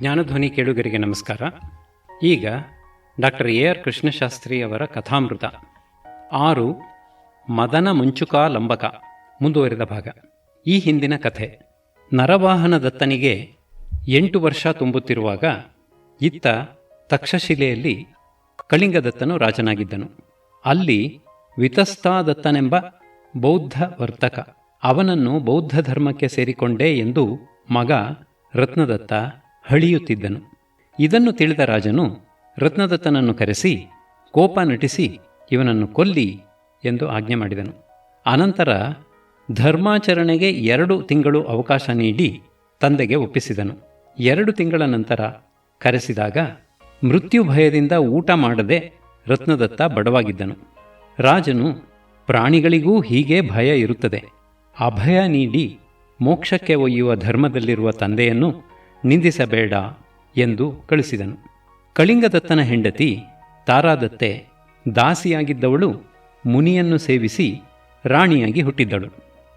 ಜ್ಞಾನಧ್ವನಿ ಕೇಳುಗರಿಗೆ ನಮಸ್ಕಾರ. ಈಗ ಡಾಕ್ಟರ್ ಎ ಆರ್ ಕೃಷ್ಣಶಾಸ್ತ್ರಿ ಅವರ ಕಥಾಮೃತ. ಆರು ಮದನ ಮುಂಚುಕಾ ಲಂಬಕ, ಮುಂದುವರಿದ ಭಾಗ. ಈ ಹಿಂದಿನ ಕಥೆ. ನರವಾಹನ ದತ್ತನಿಗೆ ಎಂಟು ವರ್ಷ ತುಂಬುತ್ತಿರುವಾಗ ಇತ್ತ ತಕ್ಷಶಿಲೆಯಲ್ಲಿ ಕಳಿಂಗದತ್ತನು ರಾಜನಾಗಿದ್ದನು. ಅಲ್ಲಿ ವಿತಸ್ತಾದತ್ತನೆಂಬ ಬೌದ್ಧ ವರ್ತಕ ಅವನನ್ನು ಬೌದ್ಧ ಧರ್ಮಕ್ಕೆ ಸೇರಿಕೊಂಡೆ ಎಂದು ಮಗ ರತ್ನದತ್ತ ಹಳಿಯುತ್ತಿದ್ದನು. ಇದನ್ನು ತಿಳಿದ ರಾಜನು ರತ್ನದತ್ತನನ್ನು ಕರೆಸಿ, ಕೋಪ ನಟಿಸಿ ಇವನನ್ನು ಕೊಲ್ಲಿ ಎಂದು ಆಜ್ಞೆ ಮಾಡಿದನು. ಅನಂತರ ಧರ್ಮಾಚರಣೆಗೆ ಎರಡು ತಿಂಗಳು ಅವಕಾಶ ನೀಡಿ ತಂದೆಗೆ ಒಪ್ಪಿಸಿದನು. ಎರಡು ತಿಂಗಳ ನಂತರ ಕರೆಸಿದಾಗ ಮೃತ್ಯು ಭಯದಿಂದ ಊಟ ಮಾಡದೆ ರತ್ನದತ್ತ ಬಡವಾಗಿದ್ದನು. ರಾಜನು ಪ್ರಾಣಿಗಳಿಗೂ ಹೀಗೆ ಭಯ ಇರುತ್ತದೆ. ಅಭಯ ನೀಡಿ ಮೋಕ್ಷಕ್ಕೆ ಒಯ್ಯುವ ಧರ್ಮದಲ್ಲಿರುವ ತಂದೆಯನ್ನು ನಿಂದಿಸಬೇಡ ಎಂದು ಕಳಿಸಿದನು ಕಳಿಂಗದತ್ತನ ಹೆಂಡತಿ ತಾರಾದತ್ತೆ ದಾಸಿಯಾಗಿದ್ದವಳು ಮುನಿಯನ್ನು ಸೇವಿಸಿ ರಾಣಿಯಾಗಿ ಹುಟ್ಟಿದ್ದಳು.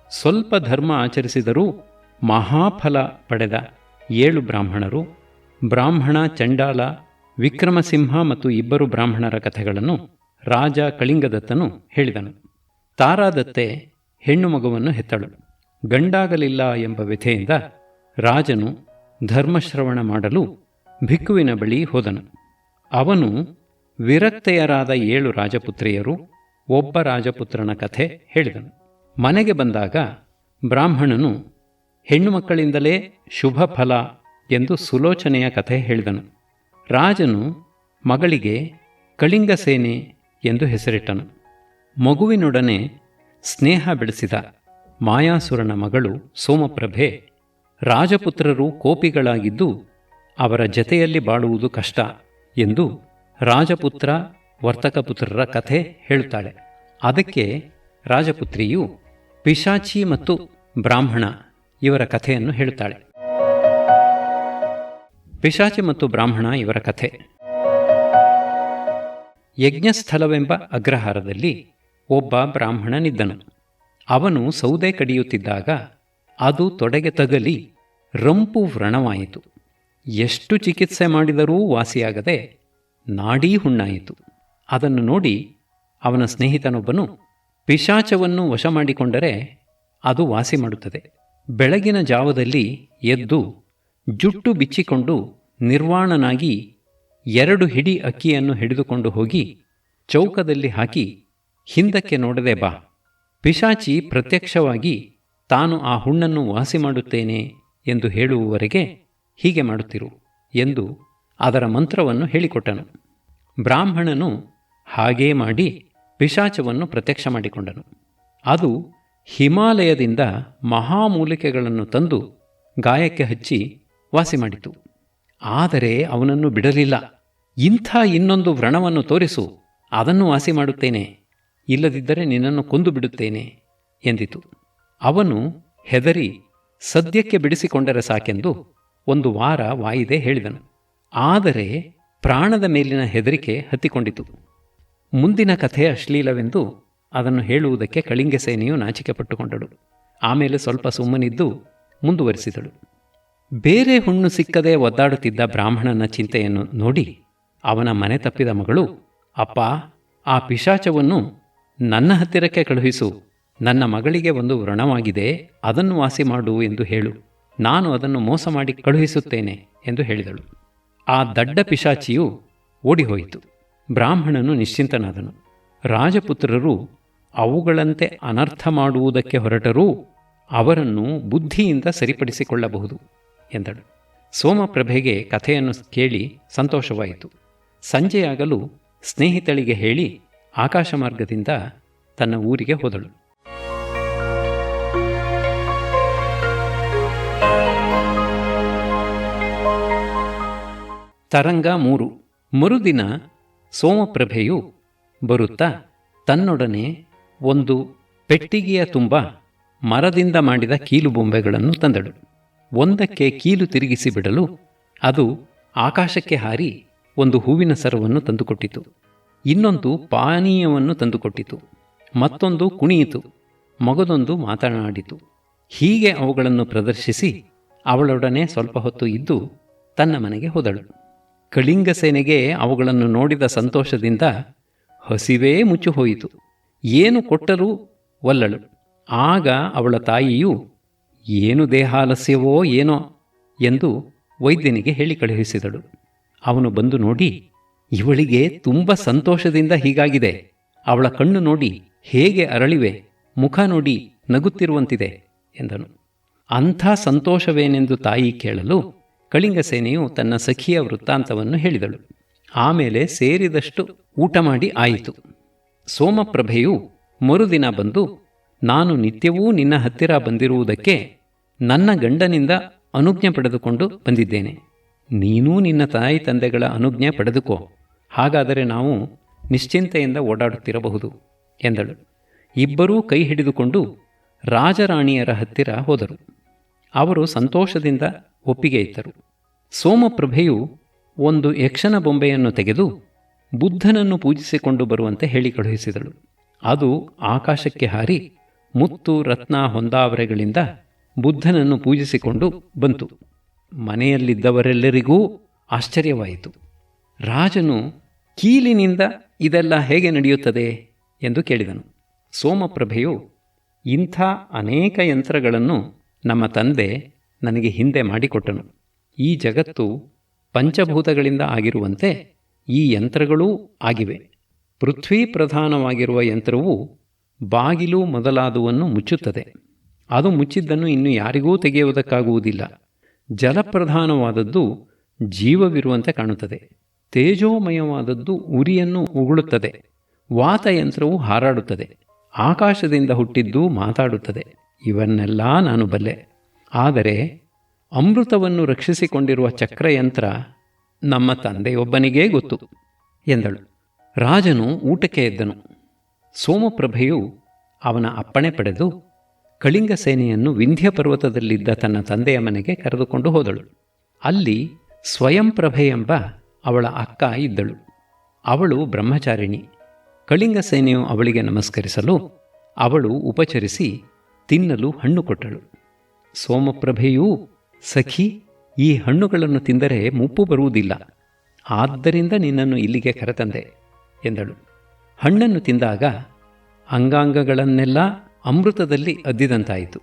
ಸ್ವಲ್ಪ ಧರ್ಮ ಆಚರಿಸಿದರೂ ಮಹಾಫಲ ಪಡೆದ ಏಳು ಬ್ರಾಹ್ಮಣರು, ಬ್ರಾಹ್ಮಣ, ಚಂಡಾಲ, ವಿಕ್ರಮಸಿಂಹ ಮತ್ತು ಇಬ್ಬರು ಬ್ರಾಹ್ಮಣರ ಕಥೆಗಳನ್ನು ರಾಜ ಕಳಿಂಗದತ್ತನು ಹೇಳಿದನು. ತಾರಾದತ್ತೆ ಹೆಣ್ಣು ಮಗುವನ್ನು ಹೆತ್ತಳು. ಗಂಡಾಗಲಿಲ್ಲ ಎಂಬ ವ್ಯಥೆಯಿಂದ ರಾಜನು ಧರ್ಮಶ್ರವಣ ಮಾಡಲು ಭಿಕ್ಕುವಿನ ಬಳಿ ಹೋದನು. ಅವನು ವಿರಕ್ತೆಯರಾದ ಏಳು ರಾಜಪುತ್ರಿಯರು, ಒಬ್ಬ ರಾಜಪುತ್ರನ ಕಥೆ ಹೇಳಿದನು. ಮನೆಗೆ ಬಂದಾಗ ಬ್ರಾಹ್ಮಣನು, ಹೆಣ್ಣು ಮಕ್ಕಳಿಂದಲೇ ಶುಭ ಫಲ ಎಂದು ಸುಲೋಚನೆಯ ಕಥೆ ಹೇಳಿದನು. ರಾಜನು ಮಗಳಿಗೆ, ಕಳಿಂಗ ಸೇನೆ ಎಂದು ಹೆಸರಿಟ್ಟನು. ಮಗುವಿನೊಡನೆ ಸ್ನೇಹ ಬೆಳೆಸಿದ ಮಾಯಾಸುರನ ಮಗಳು ಸೋಮಪ್ರಭೆ ರಾಜಪುತ್ರರು ಕೋಪಿಗಳಾಗಿದ್ದು ಅವರ ಜತೆಯಲ್ಲಿ ಬಾಳುವುದು ಕಷ್ಟ ಎಂದು ರಾಜಪುತ್ರ ವರ್ತಕಪುತ್ರರ ಕಥೆ ಹೇಳುತ್ತಾಳೆ. ಅದಕ್ಕೆ ರಾಜಪುತ್ರಿಯು ಪಿಶಾಚಿ ಮತ್ತು ಬ್ರಾಹ್ಮಣ ಇವರ ಕಥೆಯನ್ನು ಹೇಳುತ್ತಾಳೆ. ಪಿಶಾಚಿ ಮತ್ತು ಬ್ರಾಹ್ಮಣ ಇವರ ಕಥೆ. ಯಜ್ಞಸ್ಥಳವೆಂಬ ಅಗ್ರಹಾರದಲ್ಲಿ ಒಬ್ಬ ಬ್ರಾಹ್ಮಣನಿದ್ದನು. ಅವನು ಸೌದೆ ಕಡಿಯುತ್ತಿದ್ದಾಗ ಅದು ತೊಡೆಗೆ ತಗಲಿ ರಂಪು ವ್ರಣವಾಯಿತು. ಎಷ್ಟು ಚಿಕಿತ್ಸೆ ಮಾಡಿದರೂ ವಾಸಿಯಾಗದೆ ನಾಡೀ ಹುಣ್ಣಾಯಿತು. ಅದನ್ನು ನೋಡಿ ಅವನ ಸ್ನೇಹಿತನೊಬ್ಬನು ಪಿಶಾಚವನ್ನು ವಶ ಮಾಡಿಕೊಂಡರೆ ಅದು ವಾಸಿ ಮಾಡುತ್ತದೆ. ಬೆಳಗಿನ ಜಾವದಲ್ಲಿ ಎದ್ದು ಜುಟ್ಟು ಬಿಚ್ಚಿಕೊಂಡು ನಿರ್ವಾಣನಾಗಿ ಎರಡು ಹಿಡಿ ಅಕ್ಕಿಯನ್ನು ಹಿಡಿದುಕೊಂಡು ಹೋಗಿ ಚೌಕದಲ್ಲಿ ಹಾಕಿ ಹಿಂದಕ್ಕೆ ನೋಡದೆ ಬಾ. ಪಿಶಾಚಿ ಪ್ರತ್ಯಕ್ಷವಾಗಿ ತಾನು ಆ ಹುಣ್ಣನ್ನು ವಾಸಿ ಮಾಡುತ್ತೇನೆ ಎಂದು ಹೇಳುವವರೆಗೆ ಹೀಗೆ ಮಾಡುತ್ತಿರು ಎಂದು ಅದರ ಮಂತ್ರವನ್ನು ಹೇಳಿಕೊಟ್ಟನು. ಬ್ರಾಹ್ಮಣನು ಹಾಗೇ ಮಾಡಿ ಪಿಶಾಚವನ್ನು ಪ್ರತ್ಯಕ್ಷ ಮಾಡಿಕೊಂಡನು. ಅದು ಹಿಮಾಲಯದಿಂದ ಮಹಾಮೂಲಿಕೆಗಳನ್ನು ತಂದು ಗಾಯಕ್ಕೆ ಹಚ್ಚಿ ವಾಸಿ ಮಾಡಿತು. ಆದರೆ ಅವನನ್ನು ಬಿಡಲಿಲ್ಲ. ಇಂಥ ಇನ್ನೊಂದು ವ್ರಣವನ್ನು ತೋರಿಸು, ಅದನ್ನು ವಾಸಿ ಮಾಡುತ್ತೇನೆ. ಇಲ್ಲದಿದ್ದರೆ ನಿನ್ನನ್ನು ಕೊಂದು ಬಿಡುತ್ತೇನೆ ಎಂದಿತು. ಅವನು ಹೆದರಿ ಸದ್ಯಕ್ಕೆ ಬಿಡಿಸಿಕೊಂಡರೆ ಸಾಕೆಂದು ಒಂದು ವಾರ ವಾಯಿದೆ ಹೇಳಿದನು. ಆದರೆ ಪ್ರಾಣದ ಮೇಲಿನ ಹೆದರಿಕೆ ಹತ್ತಿಕೊಂಡಿತು. ಮುಂದಿನ ಕಥೆ ಅಶ್ಲೀಲವೆಂದು ಅದನ್ನು ಹೇಳುವುದಕ್ಕೆ ಕಳಿಂಗ ಸೇನೆಯು ನಾಚಿಕೆ ಪಟ್ಟುಕೊಂಡಳು ಆಮೇಲೆ ಸ್ವಲ್ಪ ಸುಮ್ಮನಿದ್ದು ಮುಂದುವರಿಸಿದಳು. ಬೇರೆ ಹುಣ್ಣು ಸಿಕ್ಕದೆ ಒದ್ದಾಡುತ್ತಿದ್ದ ಬ್ರಾಹ್ಮಣನ ಚಿಂತೆಯನ್ನು ನೋಡಿ ಅವನ ಮನೆ ತಪ್ಪಿದ ಮಗಳು, ಅಪ್ಪ, ಆ ಪಿಶಾಚವನ್ನು ನನ್ನ ಹತ್ತಿರಕ್ಕೆ ಕಳುಹಿಸು. ನನ್ನ ಮಗಳಿಗೆ ಒಂದು ವ್ರಣವಾಗಿದೆ, ಅದನ್ನು ವಾಸಿ ಮಾಡು ಎಂದು ಹೇಳು. ನಾನು ಅದನ್ನು ಮೋಸ ಮಾಡಿ ಕಳುಹಿಸುತ್ತೇನೆ ಎಂದು ಹೇಳಿದಳು. ಆ ದಡ್ಡ ಪಿಶಾಚಿಯು ಓಡಿಹೋಯಿತು. ಬ್ರಾಹ್ಮಣನು ನಿಶ್ಚಿಂತನಾದನು. ರಾಜಪುತ್ರರು ಅವುಗಳಂತೆ ಅನರ್ಥ ಮಾಡುವುದಕ್ಕೆ ಹೊರಟರೂ ಅವರನ್ನು ಬುದ್ಧಿಯಿಂದ ಸರಿಪಡಿಸಿಕೊಳ್ಳಬಹುದು ಎಂದಳು. ಸೋಮಪ್ರಭೆಗೆ ಕಥೆಯನ್ನು ಕೇಳಿ ಸಂತೋಷವಾಯಿತು. ಸಂಜೆಯಾಗಲು ಸ್ನೇಹಿತಳಿಗೆ ಹೇಳಿ ಆಕಾಶ ಮಾರ್ಗದಿಂದ ತನ್ನ ಊರಿಗೆ ಹೋದಳು. ತರಂಗ ಮೂರು. ಮರುದಿನ ಸೋಮಪ್ರಭೆಯು ಬರುತ್ತಾ ತನ್ನೊಡನೆ ಒಂದು ಪೆಟ್ಟಿಗೆಯ ತುಂಬ ಮರದಿಂದ ಮಾಡಿದ ಕೀಲು ಬೊಂಬೆಗಳನ್ನು ತಂದಳು. ಒಂದಕ್ಕೆ ಕೀಲು ತಿರುಗಿಸಿ ಬಿಡಲು ಅದು ಆಕಾಶಕ್ಕೆ ಹಾರಿ ಒಂದು ಹೂವಿನ ಸರವನ್ನು ತಂದುಕೊಟ್ಟಿತು. ಇನ್ನೊಂದು ಪಾನೀಯವನ್ನು ತಂದುಕೊಟ್ಟಿತು. ಮತ್ತೊಂದು ಕುಣಿಯಿತು. ಮಗದೊಂದು ಮಾತನಾಡಿತು. ಹೀಗೆ ಅವುಗಳನ್ನು ಪ್ರದರ್ಶಿಸಿ ಅವಳೊಡನೆ ಸ್ವಲ್ಪ ಹೊತ್ತು ಇದ್ದು ತನ್ನ ಮನೆಗೆ ಹೋದಳು. ಕಳಿಂಗ ಸೇನೆಗೆ ಅವುಗಳನ್ನು ನೋಡಿದ ಸಂತೋಷದಿಂದ ಹಸಿವೇ ಮುಚ್ಚು ಹೋಯಿತು ಏನು ಕೊಟ್ಟರೂ ಒಲ್ಲಳು. ಆಗ ಅವಳ ತಾಯಿಯು, ಏನು ದೇಹಾಲಸ್ಯವೋ ಏನೋ? ಎಂದು ವೈದ್ಯನಿಗೆ ಹೇಳಿ ಕಳುಹಿಸಿದಳು. ಅವನು ಬಂದು ನೋಡಿ, ಇವಳಿಗೆ ತುಂಬ ಸಂತೋಷದಿಂದ ಹೀಗಾಗಿದೆ. ಅವಳ ಕಣ್ಣು ನೋಡಿ ಹೇಗೆ ಅರಳಿವೆ, ಮುಖ ನೋಡಿ ನಗುತ್ತಿರುವಂತಿದೆ, ಎಂದನು. ಅಂಥ ಸಂತೋಷವೇನೆಂದು ತಾಯಿ ಕೇಳಲು ಕಳಿಂಗ ಸೇನೆಯು ತನ್ನ ಸಖಿಯ ವೃತ್ತಾಂತವನ್ನು ಹೇಳಿದಳು. ಆಮೇಲೆ ಸೇರಿದಷ್ಟು ಊಟ ಮಾಡಿ ಆಯಿತು. ಸೋಮಪ್ರಭೆಯು ಮರುದಿನ ಬಂದು, ನಾನು ನಿತ್ಯವೂ ನಿನ್ನ ಹತ್ತಿರ ಬಂದಿರುವುದಕ್ಕೆ ನನ್ನ ಗಂಡನಿಂದ ಅನುಜ್ಞೆ ಪಡೆದುಕೊಂಡು ಬಂದಿದ್ದೇನೆ. ನೀನೂ ನಿನ್ನ ತಾಯಿ ತಂದೆಗಳ ಅನುಜ್ಞೆ ಪಡೆದುಕೋ. ಹಾಗಾದರೆ ನಾವು ನಿಶ್ಚಿಂತೆಯಿಂದ ಓಡಾಡುತ್ತಿರಬಹುದು, ಎಂದಳು. ಇಬ್ಬರೂ ಕೈ ಹಿಡಿದುಕೊಂಡು ರಾಜರಾಣಿಯರ ಹತ್ತಿರ ಹೋದರು. ಅವರು ಸಂತೋಷದಿಂದ ಒಪ್ಪಿಗೆ ಇದ್ದರು ಸೋಮಪ್ರಭೆಯು ಒಂದು ಯಕ್ಷನ ಬೊಂಬೆಯನ್ನು ತೆಗೆದು ಬುದ್ಧನನ್ನು ಪೂಜಿಸಿಕೊಂಡು ಬರುವಂತೆ ಹೇಳಿ ಕಳುಹಿಸಿದಳು. ಅದು ಆಕಾಶಕ್ಕೆ ಹಾರಿ ಮುತ್ತು ರತ್ನ ಹೊಂದಾವರೆಗಳಿಂದ ಬುದ್ಧನನ್ನು ಪೂಜಿಸಿಕೊಂಡು ಬಂತು. ಮನೆಯಲ್ಲಿದ್ದವರೆಲ್ಲರಿಗೂ ಆಶ್ಚರ್ಯವಾಯಿತು. ರಾಜನು ಕೀಲಿನಿಂದ ಇದೆಲ್ಲ ಹೇಗೆ ನಡೆಯುತ್ತದೆ ಎಂದು ಕೇಳಿದನು. ಸೋಮಪ್ರಭೆಯು ಇಂಥ ಅನೇಕ ಯಂತ್ರಗಳನ್ನು ನಮ್ಮ ತಂದೆ ನನಗೆ ಹಿಂದೆ ಮಾಡಿಕೊಟ್ಟನು. ಈ ಜಗತ್ತು ಪಂಚಭೂತಗಳಿಂದ ಆಗಿರುವಂತೆ ಈ ಯಂತ್ರಗಳೂ ಆಗಿವೆ. ಪೃಥ್ವಿ ಪ್ರಧಾನವಾಗಿರುವ ಯಂತ್ರವು ಬಾಗಿಲು ಮೊದಲಾದುವನ್ನು ಮುಚ್ಚುತ್ತದೆ. ಅದು ಮುಚ್ಚಿದ್ದನ್ನು ಇನ್ನು ಯಾರಿಗೂ ತೆಗೆಯುವುದಕ್ಕಾಗುವುದಿಲ್ಲ. ಜಲಪ್ರಧಾನವಾದದ್ದು ಜೀವವಿರುವಂತೆ ಕಾಣುತ್ತದೆ. ತೇಜೋಮಯವಾದದ್ದು ಉರಿಯನ್ನು ಉಗುಳುತ್ತದೆ. ವಾತಯಂತ್ರವು ಹಾರಾಡುತ್ತದೆ. ಆಕಾಶದಿಂದ ಹುಟ್ಟಿದ್ದು ಮಾತಾಡುತ್ತದೆ. ಇವನ್ನೆಲ್ಲ ನಾನು ಬಲ್ಲೆ. ಆದರೆ ಅಮೃತವನ್ನು ರಕ್ಷಿಸಿಕೊಂಡಿರುವ ಚಕ್ರಯಂತ್ರ ನಮ್ಮ ತಂದೆಯೊಬ್ಬನಿಗೇ ಗೊತ್ತು ಎಂದಳು. ರಾಜನು ಊಟಕ್ಕೆ ಎದ್ದನು. ಸೋಮಪ್ರಭೆಯು ಅವನ ಅಪ್ಪಣೆ ಪಡೆದು ಕಳಿಂಗ ಸೇನೆಯನ್ನು ವಿಂಧ್ಯ ಪರ್ವತದಲ್ಲಿದ್ದ ತನ್ನ ತಂದೆಯ ಮನೆಗೆ ಕರೆದುಕೊಂಡು ಹೋದಳು. ಅಲ್ಲಿ ಸ್ವಯಂಪ್ರಭೆ ಎಂಬ ಅವಳ ಅಕ್ಕ ಇದ್ದಳು. ಅವಳು ಬ್ರಹ್ಮಚಾರಿಣಿ. ಕಳಿಂಗ ಸೇನೆಯು ಅವಳಿಗೆ ನಮಸ್ಕರಿಸಲು ಅವಳು ಉಪಚರಿಸಿ ತಿನ್ನಲು ಹಣ್ಣು ಕೊಟ್ಟಳು. ಸೋಮಪ್ರಭೆಯೂ, ಸಖಿ, ಈ ಹಣ್ಣುಗಳನ್ನು ತಿಂದರೆ ಮುಪ್ಪು ಬರುವುದಿಲ್ಲ. ಆದ್ದರಿಂದ ನಿನ್ನನ್ನು ಇಲ್ಲಿಗೆ ಕರೆತಂದೆ, ಎಂದಳು. ಹಣ್ಣನ್ನು ತಿಂದಾಗ ಅಂಗಾಂಗಗಳನ್ನೆಲ್ಲ ಅಮೃತದಲ್ಲಿ ಅದ್ದಿದಂತಾಯಿತು.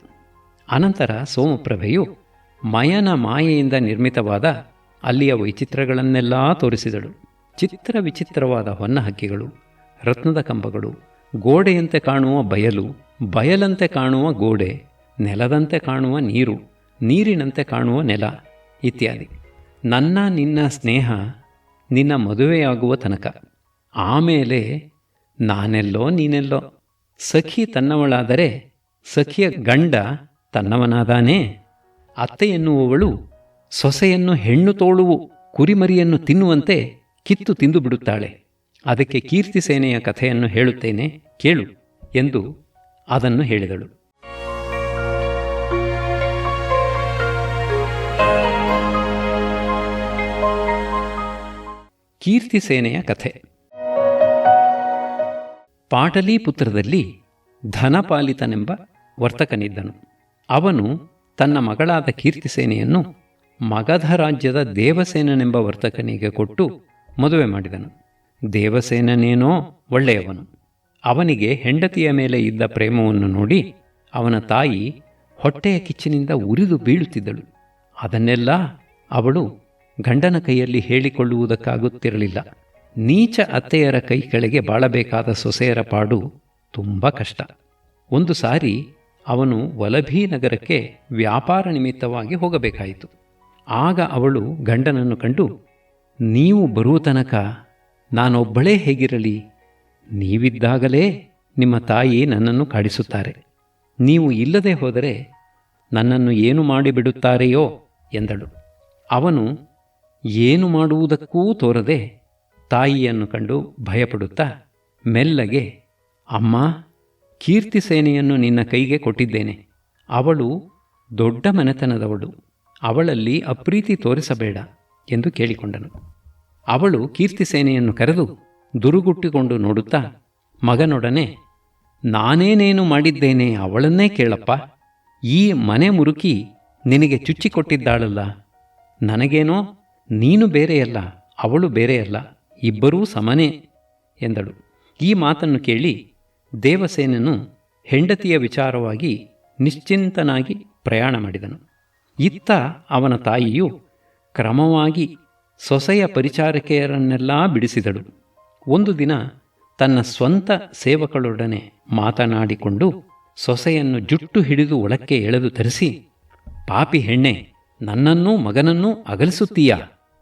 ಅನಂತರ ಸೋಮಪ್ರಭೆಯು ಮಯನ ಮಾಯೆಯಿಂದ ನಿರ್ಮಿತವಾದ ಅಲ್ಲಿಯ ವೈಚಿತ್ರಗಳನ್ನೆಲ್ಲ ತೋರಿಸಿದಳು. ಚಿತ್ರ ವಿಚಿತ್ರವಾದ ಹೊನ್ನ ಹಕ್ಕಿಗಳು, ರತ್ನದ ಕಂಬಗಳು, ಗೋಡೆಯಂತೆ ಕಾಣುವ ಬಯಲು, ಬಯಲಂತೆ ಕಾಣುವ ಗೋಡೆ ನೆಲದಂತೆ ಕಾಣುವ ನೀರು, ನೀರಿನಂತೆ ಕಾಣುವ ನೆಲ ಇತ್ಯಾದಿ. ನನ್ನ ನಿನ್ನ ಸ್ನೇಹ ನಿನ್ನ ಮದುವೆಯಾಗುವ ತನಕ. ಆಮೇಲೆ ನಾನೆಲ್ಲೋ ನೀನೆಲ್ಲೋ, ಸಖಿ ತನ್ನವಳಾದರೆ ಸಖಿಯ ಗಂಡ ತನ್ನವನಾದಾನೆ. ಅತ್ತೆ ಎನ್ನುವವಳು ಸೊಸೆಯನ್ನು ಹೆಣ್ಣು ತೋಳುವು, ಕುರಿಮರಿಯನ್ನು ತಿನ್ನುವಂತೆ ಕಿತ್ತು ತಿಂದು ಬಿಡುತ್ತಾಳೆ. ಅದಕ್ಕೆ ಕೀರ್ತಿ ಸೇನೆಯ ಕಥೆಯನ್ನು ಹೇಳುತ್ತೇನೆ, ಕೇಳು ಎಂದು ಅದನ್ನು ಹೇಳಿದಳು. ಕೀರ್ತಿ ಸೇನೆಯ ಕಥೆ. ಪಾಟಲಿಪುತ್ರದಲ್ಲಿ ಧನಪಾಲಿತನೆಂಬ ವರ್ತಕನಿದ್ದನು. ಅವನು ತನ್ನ ಮಗಳಾದ ಕೀರ್ತಿಸೇನೆಯನ್ನು ಮಗಧ ರಾಜ್ಯದ ದೇವಸೇನನೆಂಬ ವರ್ತಕನಿಗೆ ಕೊಟ್ಟು ಮದುವೆ ಮಾಡಿದನು. ದೇವಸೇನನೇನೋ ಒಳ್ಳೆಯವನು. ಅವನಿಗೆ ಹೆಂಡತಿಯ ಮೇಲೆ ಇದ್ದ ಪ್ರೇಮವನ್ನು ನೋಡಿ ಅವನ ತಾಯಿ ಹೊಟ್ಟೆಯ ಕಿಚ್ಚಿನಿಂದ ಉರಿದು ಬೀಳುತ್ತಿದ್ದಳು. ಅದನ್ನೆಲ್ಲ ಅವಳು ಗಂಡನ ಕೈಯಲ್ಲಿ ಹೇಳಿಕೊಳ್ಳುವುದಕ್ಕಾಗುತ್ತಿರಲಿಲ್ಲ. ನೀಚ ಅತ್ತೆಯರ ಕೈ ಕೆಳಗೆ ಬಾಳಬೇಕಾದ ಸೊಸೆಯರ ಪಾಡು ತುಂಬ ಕಷ್ಟ. ಒಂದು ಸಾರಿ ಅವನು ವಲಭೀ ನಗರಕ್ಕೆ ವ್ಯಾಪಾರ ನಿಮಿತ್ತವಾಗಿ ಹೋಗಬೇಕಾಯಿತು. ಆಗ ಅವಳು ಗಂಡನನ್ನು ಕಂಡು, ನೀವು ಬರುವ ತನಕ ನಾನೊಬ್ಬಳೇ ಹೇಗಿರಲಿ? ನೀವಿದ್ದಾಗಲೇ ನಿಮ್ಮ ತಾಯಿ ನನ್ನನ್ನು ಕಾಡಿಸುತ್ತಾರೆ. ನೀವು ಇಲ್ಲದೆ ಹೋದರೆ ನನ್ನನ್ನು ಏನು ಮಾಡಿಬಿಡುತ್ತಾರೆಯೋ? ಎಂದಳು. ಅವನು ಏನು ಮಾಡುವುದಕ್ಕೂ ತೋರದೆ ತಾಯಿಯನ್ನು ಕಂಡು ಭಯಪಡುತ್ತಾ ಮೆಲ್ಲಗೆ, ಅಮ್ಮ, ಕೀರ್ತಿ ಸೇನೆಯನ್ನು ನಿನ್ನ ಕೈಗೆ ಕೊಟ್ಟಿದ್ದೇನೆ. ಅವಳು ದೊಡ್ಡ ಮನೆತನದವಳು. ಅವಳಲ್ಲಿ ಅಪ್ರೀತಿ ತೋರಿಸಬೇಡ ಎಂದು ಕೇಳಿಕೊಂಡನು. ಅವಳು ಕೀರ್ತಿ ಸೇನೆಯನ್ನು ಕರೆದು ದುರುಗುಟ್ಟಿಕೊಂಡು ನೋಡುತ್ತಾ ಮಗನೊಡನೆ, ನಾನೇನೇನು ಮಾಡಿದ್ದೇನೆ ಅವಳನ್ನೇ ಕೇಳಪ್ಪ. ಈ ಮನೆ ಮುರುಕಿ ನಿನಗೆ ಚುಚ್ಚಿಕೊಟ್ಟಿದ್ದಾಳಲ್ಲ. ನನಗೇನೋ ನೀನು ಬೇರೆಯಲ್ಲ, ಅವಳು ಬೇರೆಯಲ್ಲ, ಇಬ್ಬರೂ ಸಮನೇ ಎಂದಳು. ಈ ಮಾತನ್ನು ಕೇಳಿ ದೇವಸೇನನು ಹೆಂಡತಿಯ ವಿಚಾರವಾಗಿ ನಿಶ್ಚಿಂತನಾಗಿ ಪ್ರಯಾಣ ಮಾಡಿದನು. ಇತ್ತ ಅವನ ತಾಯಿಯು ಕ್ರಮವಾಗಿ ಸೊಸೆಯ ಪರಿಚಾರಕೆಯರನ್ನೆಲ್ಲ ಬಿಡಿಸಿದಳು. ಒಂದು ದಿನ ತನ್ನ ಸ್ವಂತ ಸೇವಕಳೊಡನೆ ಮಾತನಾಡಿಕೊಂಡು ಸೊಸೆಯನ್ನು ಜುಟ್ಟು ಹಿಡಿದು ಒಳಕ್ಕೆ ಎಳೆದು ತರಿಸಿ, ಪಾಪಿ ಹೆಣ್ಣೆ, ನನ್ನನ್ನೂ ಮಗನನ್ನೂ ಅಗಲಿಸುತ್ತೀಯಾ?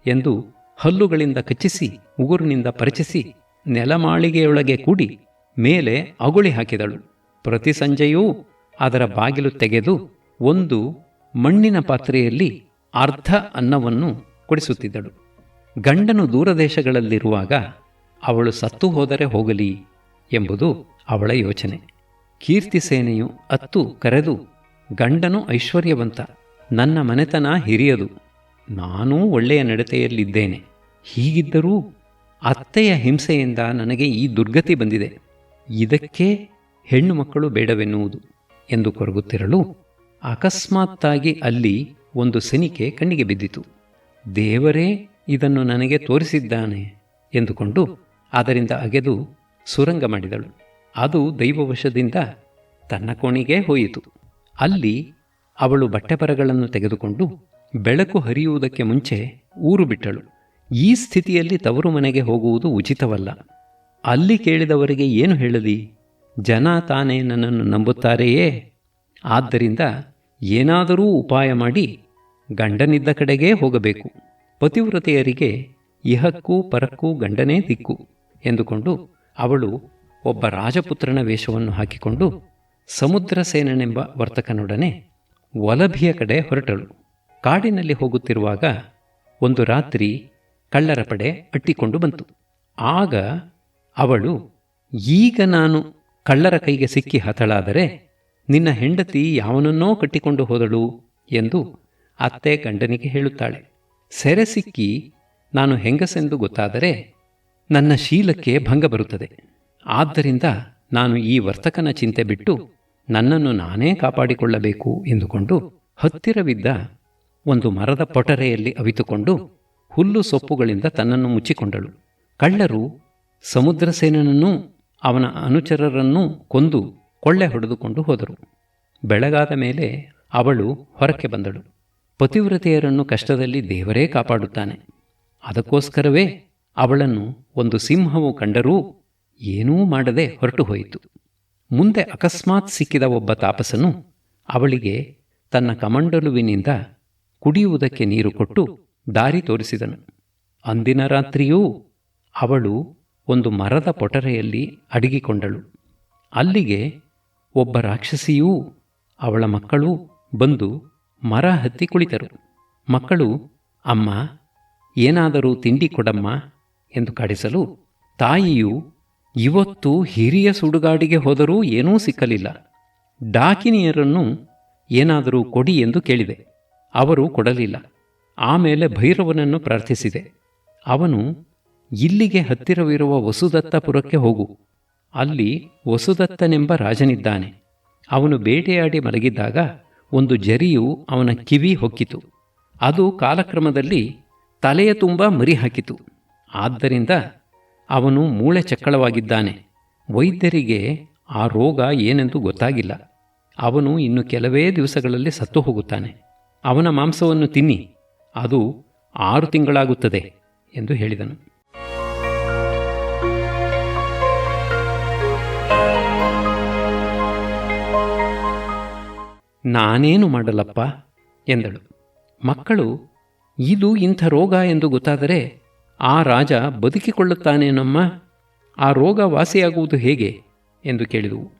ಎಂದು ಹಲ್ಲುಗಳಿಂದ ಕಚ್ಚಿಸಿ, ಉಗುರಿನಿಂದ ಪರಿಚಿಸಿ, ನೆಲಮಾಳಿಗೆಯೊಳಗೆ ಕೂಡಿ ಮೇಲೆ ಅಗುಳಿ ಹಾಕಿದಳು. ಪ್ರತಿ ಸಂಜೆಯೂ ಅದರ ಬಾಗಿಲು ತೆಗೆದು ಒಂದು ಮಣ್ಣಿನ ಪಾತ್ರೆಯಲ್ಲಿ ಅರ್ಧ ಅನ್ನವನ್ನು ಕೊಡಿಸುತ್ತಿದ್ದಳು. ಗಂಡನು ದೂರದೇಶಗಳಲ್ಲಿರುವಾಗ ಅವಳು ಸತ್ತು ಹೋದರೆ ಹೋಗಲಿ ಎಂಬುದು ಅವಳ ಯೋಚನೆ. ಕೀರ್ತಿಸೇನೆಯು ಅತ್ತು ಕರೆದು, ಗಂಡನು ಐಶ್ವರ್ಯವಂತ, ನನ್ನ ಮನೆತನ ಹಿರಿಯದು. ನಾನೂ ಒಳ್ಳೆಯ ನಡತೆಯಲ್ಲಿದ್ದೇನೆ. ಹೀಗಿದ್ದರೂ ಅತ್ತೆಯ ಹಿಂಸೆಯಿಂದ ನನಗೆ ಈ ದುರ್ಗತಿ ಬಂದಿದೆ. ಇದಕ್ಕೆ ಹೆಣ್ಣು ಮಕ್ಕಳು ಬೇಡವೆನ್ನುವುದು ಎಂದು ಕೊರಗುತ್ತಿರಲು ಅಕಸ್ಮಾತ್ತಾಗಿ ಅಲ್ಲಿ ಒಂದು ಸೆನಿಕೆ ಕಣ್ಣಿಗೆ ಬಿದ್ದಿತು. ದೇವರೇ, ಇದನ್ನು ನನಗೆ ತೋರಿಸಿದ್ದಾನೆ ಎಂದುಕೊಂಡು ಅದರಿಂದ ಅಗೆದು ಸುರಂಗ ಮಾಡಿದಳು. ಅದು ದೈವವಶದಿಂದ ತನ್ನ ಕೋಣಿಗೆ ಹೋಯಿತು. ಅಲ್ಲಿ ಅವಳು ಬಟ್ಟೆಪರಗಳನ್ನು ತೆಗೆದುಕೊಂಡು ಬೆಳಕು ಹರಿಯುವುದಕ್ಕೆ ಮುಂಚೆ ಊರು ಬಿಟ್ಟಳು. ಈ ಸ್ಥಿತಿಯಲ್ಲಿ ತವರು ಮನೆಗೆ ಹೋಗುವುದು ಉಚಿತವಲ್ಲ. ಅಲ್ಲಿ ಕೇಳಿದವರಿಗೆ ಏನು ಹೇಳಲಿ? ಜನ ತಾನೇ ನನ್ನನ್ನು ನಂಬುತ್ತಾರೆಯೇ? ಆದ್ದರಿಂದ ಏನಾದರೂ ಉಪಾಯ ಮಾಡಿ ಗಂಡನಿದ್ದ ಕಡೆಗೇ ಹೋಗಬೇಕು. ಪತಿವ್ರತೆಯರಿಗೆ ಇಹಕ್ಕೂ ಪರಕ್ಕೂ ಗಂಡನೇ ದಿಕ್ಕು ಎಂದುಕೊಂಡು ಅವಳು ಒಬ್ಬ ರಾಜಪುತ್ರನ ವೇಷವನ್ನು ಹಾಕಿಕೊಂಡು ಸಮುದ್ರ ಸೇನನೆಂಬ ವರ್ತಕನೊಡನೆ ವಲಭಿಯ ಕಡೆ ಹೊರಟಳು. ಕಾಡಿನಲ್ಲಿ ಹೋಗುತ್ತಿರುವಾಗ ಒಂದು ರಾತ್ರಿ ಕಳ್ಳರ ಪಡೆ ಅಟ್ಟಿಕೊಂಡು ಬಂತು. ಆಗ ಅವಳು, ಈಗ ನಾನು ಕಳ್ಳರ ಕೈಗೆ ಸಿಕ್ಕಿ ಹತಳಾದರೆ ನಿನ್ನ ಹೆಂಡತಿ ಯಾವನನ್ನೋ ಕಟ್ಟಿಕೊಂಡು ಹೋದಳು ಎಂದು ಅತ್ತೆ ಗಂಡನಿಗೆ ಹೇಳುತ್ತಾಳೆ. ಸೆರೆ ಸಿಕ್ಕಿ ನಾನು ಹೆಂಗಸೆಂದು ಗೊತ್ತಾದರೆ ನನ್ನ ಶೀಲಕ್ಕೆ ಭಂಗ ಬರುತ್ತದೆ. ಆದ್ದರಿಂದ ನಾನು ಈ ವರ್ತಕನ ಚಿಂತೆ ಬಿಟ್ಟು ನನ್ನನ್ನು ನಾನೇ ಕಾಪಾಡಿಕೊಳ್ಳಬೇಕು ಎಂದುಕೊಂಡು ಹತ್ತಿರವಿದ್ದ ಒಂದು ಮರದ ಪೊಟರೆಯಲ್ಲಿ ಅವಿತುಕೊಂಡು ಹುಲ್ಲು ಸೊಪ್ಪುಗಳಿಂದ ತನ್ನನ್ನು ಮುಚ್ಚಿಕೊಂಡಳು. ಕಳ್ಳರು ಸಮುದ್ರಸೇನನನ್ನೂ ಅವನ ಅನುಚರರನ್ನೂ ಕೊಂದು ಕೊಳ್ಳೆ ಹೊಡೆದುಕೊಂಡು ಹೋದರು. ಬೆಳಗಾದ ಮೇಲೆ ಅವಳು ಹೊರಕ್ಕೆ ಬಂದಳು. ಪತಿವ್ರತೆಯರನ್ನು ಕಷ್ಟದಲ್ಲಿ ದೇವರೇ ಕಾಪಾಡುತ್ತಾನೆ. ಅದಕ್ಕೋಸ್ಕರವೇ ಅವಳನ್ನು ಒಂದು ಸಿಂಹವು ಕಂಡರೂ ಏನೂ ಮಾಡದೆ ಹೊರಟು ಹೋಯಿತು. ಮುಂದೆ ಅಕಸ್ಮಾತ್ ಸಿಕ್ಕಿದ ಒಬ್ಬ ತಾಪಸನು ಅವಳಿಗೆ ತನ್ನ ಕಮಂಡಲುವಿನಿಂದ ಕುಡಿಯುವುದಕ್ಕೆ ನೀರು ಕೊಟ್ಟು ದಾರಿ ತೋರಿಸಿದನು. ಅಂದಿನ ರಾತ್ರಿಯೂ ಅವಳು ಒಂದು ಮರದ ಪೊಟರೆಯಲ್ಲಿ ಅಡಗಿಕೊಂಡಳು. ಅಲ್ಲಿಗೆ ಒಬ್ಬ ರಾಕ್ಷಸಿಯೂ ಅವಳ ಮಕ್ಕಳು ಬಂದು ಮರ ಹತ್ತಿ ಕುಳಿತರು. ಮಕ್ಕಳು, ಅಮ್ಮ, ಏನಾದರೂ ತಿಂಡಿ ಕೊಡಮ್ಮ ಎಂದು ಕಾಡಿಸಲು ತಾಯಿಯು, ಇವತ್ತು ಹಿರಿಯ ಸುಡುಗಾಡಿಗೆ ಹೋದರೂ ಏನೂ ಸಿಕ್ಕಲಿಲ್ಲ. ಡಾಕಿನಿಯರನ್ನು ಏನಾದರೂ ಕೊಡಿ ಎಂದು ಕೇಳಿದೆ. ಅವರು ಕೊಡಲಿಲ್ಲ. ಆಮೇಲೆ ಭೈರವನನ್ನು ಪ್ರಾರ್ಥಿಸಿದೆ. ಅವನು, ಇಲ್ಲಿಗೆ ಹತ್ತಿರವಿರುವ ವಸುದತ್ತಪುರಕ್ಕೆ ಹೋಗು. ಅಲ್ಲಿ ವಸುದತ್ತನೆಂಬ ರಾಜನಿದ್ದಾನೆ. ಅವನು ಬೇಟೆಯಾಡಿ ಮಲಗಿದ್ದಾಗ ಒಂದು ಜರಿಯು ಅವನ ಕಿವಿ ಹೊಕ್ಕಿತು. ಅದು ಕಾಲಕ್ರಮದಲ್ಲಿ ತಲೆಯ ತುಂಬ ಮರಿ ಹಾಕಿತು. ಆದ್ದರಿಂದ ಅವನು ಮೂಳೆ ಚಕ್ಕಳವಾಗಿದ್ದಾನೆ. ವೈದ್ಯರಿಗೆ ಆ ರೋಗ ಏನೆಂದು ಗೊತ್ತಾಗಿಲ್ಲ. ಅವನು ಇನ್ನು ಕೆಲವೇ ದಿವಸಗಳಲ್ಲಿ ಸತ್ತು ಹೋಗುತ್ತಾನೆ. ಅವನ ಮಾಂಸವನ್ನು ತಿನ್ನಿ, ಅದು ಆರು ತಿಂಗಳಾಗುತ್ತದೆ ಎಂದು ಹೇಳಿದನು. ನಾನೇನು ಮಾಡಲಪ್ಪ? ಎಂದಳು. ಮಕ್ಕಳು, ಇದು ಇಂಥ ರೋಗ ಎಂದು ಗೊತ್ತಾದರೆ ಆ ರಾಜ ಬದುಕಿಕೊಳ್ಳುತ್ತಾನೇನಮ್ಮ? ಆ ರೋಗ ವಾಸಿಯಾಗುವುದು ಹೇಗೆ? ಎಂದು ಕೇಳಿದವು.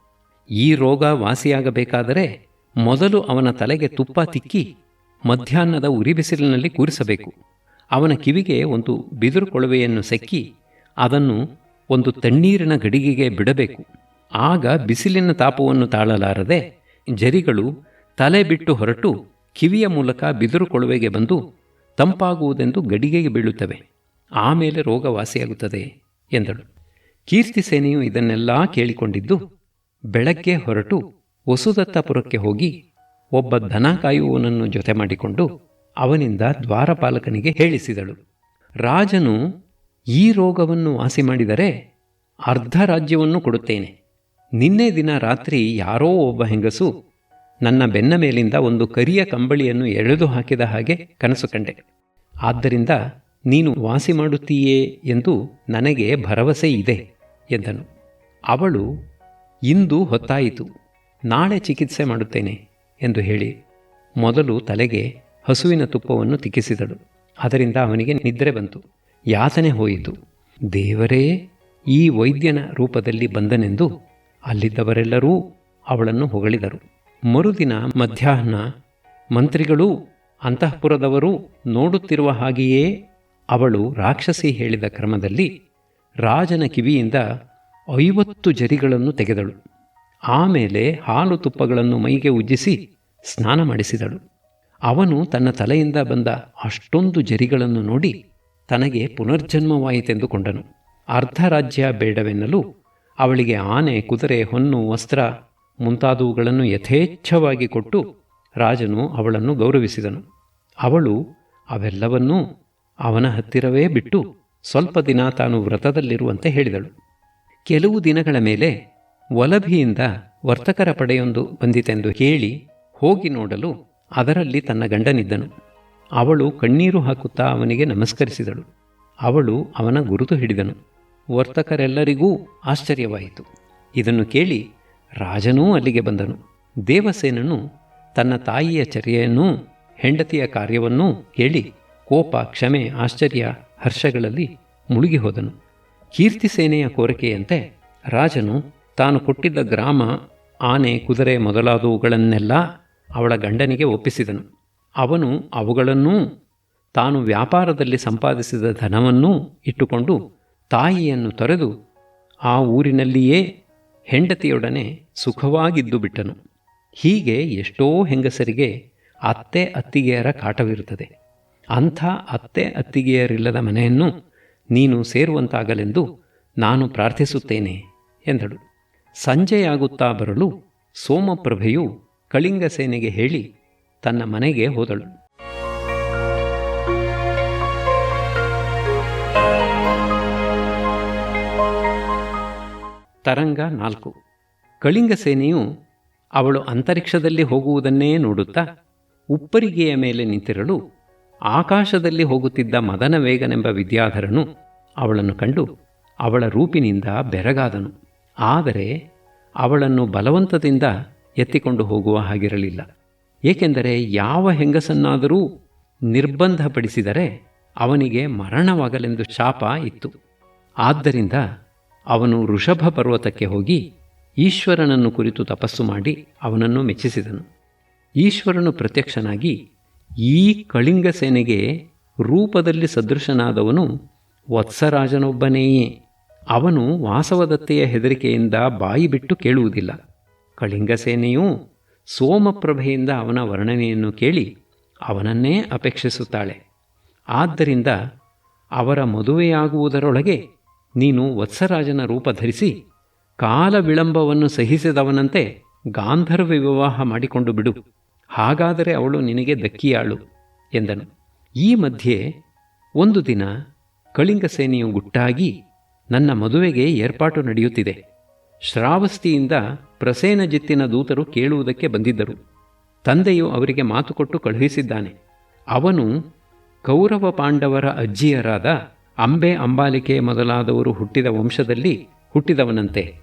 ಈ ರೋಗ ವಾಸಿಯಾಗಬೇಕಾದರೆ ಮೊದಲು ಅವನ ತಲೆಗೆ ತುಪ್ಪ ತಿಕ್ಕಿ ಮಧ್ಯಾಹ್ನದ ಉರಿ ಬಿಸಿಲಿನಲ್ಲಿ ಕೂರಿಸಬೇಕು. ಅವನ ಕಿವಿಗೆ ಒಂದು ಬಿದಿರು ಕೊಳವೆಯನ್ನು ಸೆಕ್ಕಿ, ಅದನ್ನು ಒಂದು ತಣ್ಣೀರಿನ ಗಡಿಗೆಗೆ ಬಿಡಬೇಕು. ಆಗ ಬಿಸಿಲಿನ ತಾಪವನ್ನು ತಾಳಲಾರದೆ ಜರಿಗಳು ತಲೆ ಬಿಟ್ಟು ಹೊರಟು ಕಿವಿಯ ಮೂಲಕ ಬಿದಿರು ಕೊಳವೆಗೆ ಬಂದು ತಂಪಾಗುವುದೆಂದು ಗಡಿಗೆಗೆ ಬೀಳುತ್ತವೆ. ಆಮೇಲೆ ರೋಗ ವಾಸಿಯಾಗುತ್ತದೆ ಎಂದಳು ಕೀರ್ತಿಸೇನೆಯು ಇದನ್ನೆಲ್ಲ ಕೇಳಿಕೊಂಡಿದ್ದು, ಬೆಳಗ್ಗೆ ಹೊರಟು ವಸುದತ್ತಪುರಕ್ಕೆ ಹೋಗಿ ಒಬ್ಬ ದನ ಕಾಯುವವನನ್ನು ಜೊತೆ ಮಾಡಿಕೊಂಡು ಅವನಿಂದ ದ್ವಾರಪಾಲಕನಿಗೆ ಹೇಳಿಸಿದಳು. ರಾಜನು ಈ ರೋಗವನ್ನು ವಾಸಿ ಮಾಡಿದರೆ ಅರ್ಧ ರಾಜ್ಯವನ್ನು ಕೊಡುತ್ತೇನೆ. ನಿನ್ನೆ ದಿನ ರಾತ್ರಿ ಯಾರೋ ಒಬ್ಬ ಹೆಂಗಸು ನನ್ನ ಬೆನ್ನ ಮೇಲಿಂದ ಒಂದು ಕರಿಯ ಕಂಬಳಿಯನ್ನು ಎಳೆದು ಹಾಕಿದ ಹಾಗೆ ಕನಸು ಕಂಡೆ. ಆದ್ದರಿಂದ ನೀನು ವಾಸಿ ಮಾಡುತ್ತೀಯೇ ಎಂದು ನನಗೆ ಭರವಸೆ ಇದೆ ಎಂದನು. ಅವಳು ಇಂದು ಹೊತ್ತಾಯಿತು. ನಾಳೆ ಚಿಕಿತ್ಸೆ ಮಾಡುತ್ತೇನೆ. ಎಂದು ಹೇಳಿ ಮೊದಲು ತಲೆಗೆ ಹಸುವಿನ ತುಪ್ಪವನ್ನು ತಿಕ್ಕಿಸಿದಳು. ಅದರಿಂದ ಅವನಿಗೆ ನಿದ್ರೆ ಬಂತು. ಯಾತನೆ ಹೋಯಿತು. ದೇವರೇ, ಈ ವೈದ್ಯನ ರೂಪದಲ್ಲಿ ಬಂದನೆಂದು ಅಲ್ಲಿದ್ದವರೆಲ್ಲರೂ ಅವಳನ್ನು ಹೊಗಳಿದರು. ಮರುದಿನ ಮಧ್ಯಾಹ್ನ ಮಂತ್ರಿಗಳೂ ಅಂತಃಪುರದವರು ನೋಡುತ್ತಿರುವ ಹಾಗೆಯೇ ಅವಳು ರಾಕ್ಷಸಿ ಹೇಳಿದ ಕ್ರಮದಲ್ಲಿ ರಾಜನ ಕಿವಿಯಿಂದ ಐವತ್ತು ಜರಿಗಳನ್ನು ತೆಗೆದಳು. ಆಮೇಲೆ ಹಾಲು ತುಪ್ಪಗಳನ್ನು ಮೈಗೆ ಉಜ್ಜಿಸಿ ಸ್ನಾನ ಮಾಡಿಸಿದಳು. ಅವನು ತನ್ನ ತಲೆಯಿಂದ ಬಂದ ಅಷ್ಟೊಂದು ಜರಿಗಳನ್ನು ನೋಡಿ ತನಗೆ ಪುನರ್ಜನ್ಮವಾಯಿತೆಂದುಕೊಂಡನು. ಅರ್ಧ ರಾಜ್ಯ ಬೇಡವೆನ್ನಲು ಅವಳಿಗೆ ಆನೆ, ಕುದುರೆ, ಹೊನ್ನು, ವಸ್ತ್ರ ಮುಂತಾದವುಗಳನ್ನು ಯಥೇಚ್ಛವಾಗಿ ಕೊಟ್ಟು ರಾಜನು ಅವಳನ್ನು ಗೌರವಿಸಿದನು. ಅವಳು ಅವೆಲ್ಲವನ್ನೂ ಅವನ ಹತ್ತಿರವೇ ಬಿಟ್ಟು ಸ್ವಲ್ಪ ದಿನ ತಾನು ವ್ರತದಲ್ಲಿರುವಂತೆ ಹೇಳಿದಳು. ಕೆಲವು ದಿನಗಳ ಮೇಲೆ ವಲಭಿಯಿಂದ ವರ್ತಕರ ಪಡೆಯೊಂದು ಬಂದಿತೆಂದು ಹೇಳಿ ಹೋಗಿ ನೋಡಲು ಅದರಲ್ಲಿ ತನ್ನ ಗಂಡನಿದ್ದನು. ಅವಳು ಕಣ್ಣೀರು ಹಾಕುತ್ತಾ ಅವನಿಗೆ ನಮಸ್ಕರಿಸಿದಳು. ಅವಳು ಅವನ ಗುರುತು ಹಿಡಿದನು. ವರ್ತಕರೆಲ್ಲರಿಗೂ ಆಶ್ಚರ್ಯವಾಯಿತು. ಇದನ್ನು ಕೇಳಿ ರಾಜನೂ ಅಲ್ಲಿಗೆ ಬಂದನು. ದೇವಸೇನನು ತನ್ನ ತಾಯಿಯ ಚರ್ಯೆಯನ್ನೂ ಹೆಂಡತಿಯ ಕಾರ್ಯವನ್ನೂ ಕೇಳಿ ಕೋಪ, ಕ್ಷಮೆ, ಆಶ್ಚರ್ಯ, ಹರ್ಷಗಳಲ್ಲಿ ಮುಳುಗಿ ಹೋದನು ಕೀರ್ತಿಸೇನೆಯ ಕೋರಿಕೆಯಂತೆ ರಾಜನು ತಾನು ಕೊಟ್ಟಿದ್ದ ಗ್ರಾಮ, ಆನೆ, ಕುದುರೆ ಮೊದಲಾದವುಗಳನ್ನೆಲ್ಲ ಅವಳ ಗಂಡನಿಗೆ ಒಪ್ಪಿಸಿದನು. ಅವನು ಅವುಗಳನ್ನೂ, ತಾನು ವ್ಯಾಪಾರದಲ್ಲಿ ಸಂಪಾದಿಸಿದ ಧನವನ್ನೂ ಇಟ್ಟುಕೊಂಡು ತಾಯಿಯನ್ನು ತೊರೆದು ಆ ಊರಿನಲ್ಲಿಯೇ ಹೆಂಡತಿಯೊಡನೆ ಸುಖವಾಗಿದ್ದು ಬಿಟ್ಟನು. ಹೀಗೆ ಎಷ್ಟೋ ಹೆಂಗಸರಿಗೆ ಅತ್ತೆ ಅತ್ತಿಗೆಯರ ಕಾಟವಿರುತ್ತದೆ. ಅಂಥ ಅತ್ತೆ ಅತ್ತಿಗೆಯರಿಲ್ಲದ ಮನೆಯನ್ನು ನೀನು ಸೇರುವಂತಾಗಲೆಂದು ನಾನು ಪ್ರಾರ್ಥಿಸುತ್ತೇನೆ ಎಂದಳು. ಸಂಜೆಯಾಗುತ್ತಾ ಬರಲು ಸೋಮಪ್ರಭೆಯು ಕಳಿಂಗ ಸೇನೆಗೆ ಹೇಳಿ ತನ್ನ ಮನೆಗೆ ಹೋದಳು. ತರಂಗ ನಾಲ್ಕು. ಕಳಿಂಗ ಸೇನೆಯು ಅವಳು ಅಂತರಿಕ್ಷದಲ್ಲಿ ಹೋಗುವುದನ್ನೇ ನೋಡುತ್ತಾ ಉಪ್ಪರಿಗೆಯ ಮೇಲೆ ನಿಂತಿರಲು ಆಕಾಶದಲ್ಲಿ ಹೋಗುತ್ತಿದ್ದ ಮದನ ವೇಗನೆಂಬ ವಿದ್ಯಾಧರನು ಅವಳನ್ನು ಕಂಡು ಅವಳ ರೂಪಿನಿಂದ ಬೆರಗಾದನು. ಆದರೆ ಅವಳನ್ನು ಬಲವಂತದಿಂದ ಎತ್ತಿಕೊಂಡು ಹೋಗುವ ಹಾಗಿರಲಿಲ್ಲ. ಏಕೆಂದರೆ ಯಾವ ಹೆಂಗಸನ್ನಾದರೂ ನಿರ್ಬಂಧಪಡಿಸಿದರೆ ಅವನಿಗೆ ಮರಣವಾಗಲೆಂದು ಶಾಪ ಇತ್ತು. ಆದ್ದರಿಂದ ಅವನು ಋಷಭ ಪರ್ವತಕ್ಕೆ ಹೋಗಿ ಈಶ್ವರನನ್ನು ಕುರಿತು ತಪಸ್ಸು ಮಾಡಿ ಅವನನ್ನು ಮೆಚ್ಚಿಸಿದನು. ಈಶ್ವರನು ಪ್ರತ್ಯಕ್ಷನಾಗಿ ಈ ಕಳಿಂಗ ಸೇನೆಗೆ ರೂಪದಲ್ಲಿ ಸದೃಶನಾದವನು ವತ್ಸರಾಜನೊಬ್ಬನೇಯೇ. ಅವನು ವಾಸವದತ್ತೆಯ ಹೆದರಿಕೆಯಿಂದ ಬಾಯಿ ಬಿಟ್ಟು ಕೇಳುವುದಿಲ್ಲ. ಕಳಿಂಗ ಸೇನೆಯೂ ಸೋಮಪ್ರಭೆಯಿಂದ ಅವನ ವರ್ಣನೆಯನ್ನು ಕೇಳಿ ಅವನನ್ನೇ ಅಪೇಕ್ಷಿಸುತ್ತಾಳೆ. ಆದ್ದರಿಂದ ಅವರ ಮದುವೆಯಾಗುವುದರೊಳಗೆ ನೀನು ವತ್ಸರಾಜನ ರೂಪ ಧರಿಸಿ ಕಾಲ ವಿಳಂಬವನ್ನು ಸಹಿಸಿದವನಂತೆ ಗಾಂಧರ್ವ ವಿವಾಹ ಮಾಡಿಕೊಂಡು ಬಿಡು. ಹಾಗಾದರೆ ಅವಳು ನಿನಗೆ ದಕ್ಕಿಯಾಳು ಎಂದನು. ಈ ಮಧ್ಯೆ ಒಂದು ದಿನ ಕಳಿಂಗ ಸೇನೆಯು ಗುಟ್ಟಾಗಿ ನನ್ನ ಮದುವೆಗೆ ಏರ್ಪಾಟು ನಡೆಯುತ್ತಿದೆ. ಶ್ರಾವಸ್ತಿಯಿಂದ ಪ್ರಸೇನಜಿತ್ತಿನ ದೂತರು ಕೇಳುವುದಕ್ಕೆ ಬಂದಿದ್ದರು. ತಂದೆಯು ಅವರಿಗೆ ಮಾತು ಕೊಟ್ಟು ಕಳುಹಿಸಿದ್ದಾನೆ. ಅವನು ಕೌರವ ಪಾಂಡವರ ಅಜ್ಜಿಯರಾದ ಅಂಬೆ ಅಂಬಾಲಿಕೆ ಮೊದಲಾದವರು ಹುಟ್ಟಿದ ವಂಶದಲ್ಲಿ ಹುಟ್ಟಿದವನಂತೆ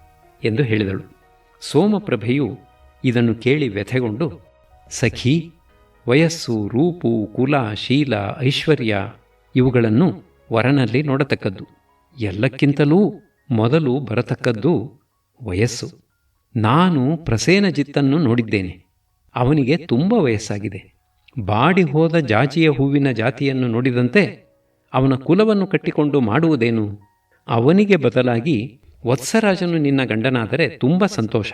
ಎಂದು ಹೇಳಿದಳು. ಸೋಮಪ್ರಭೆಯು ಇದನ್ನು ಕೇಳಿ ವ್ಯಥೆಗೊಂಡು, ಸಖಿ, ವಯಸ್ಸು, ರೂಪು, ಕುಲ, ಶೀಲ, ಐಶ್ವರ್ಯ ಇವುಗಳನ್ನು ವರನಲ್ಲಿ ನೋಡತಕ್ಕದ್ದು. ಎಲ್ಲಕ್ಕಿಂತಲೂ ಮೊದಲು ಬರತಕ್ಕದ್ದು ವಯಸ್ಸು. ನಾನು ಪ್ರಸೇನಜಿತ್ತನ್ನು ನೋಡಿದ್ದೇನೆ. ಅವನಿಗೆ ತುಂಬ ವಯಸ್ಸಾಗಿದೆ. ಬಾಡಿ ಹೋದ ಜಾಜಿಯ ಹೂವಿನ ಜಾತಿಯನ್ನು ನೋಡಿದಂತೆ ಅವನ ಕುಲವನ್ನು ಕಟ್ಟಿಕೊಂಡು ಮಾಡುವುದೇನು? ಅವನಿಗೆ ಬದಲಾಗಿ ವತ್ಸರಾಜನು ನಿನ್ನ ಗಂಡನಾದರೆ ತುಂಬ ಸಂತೋಷ.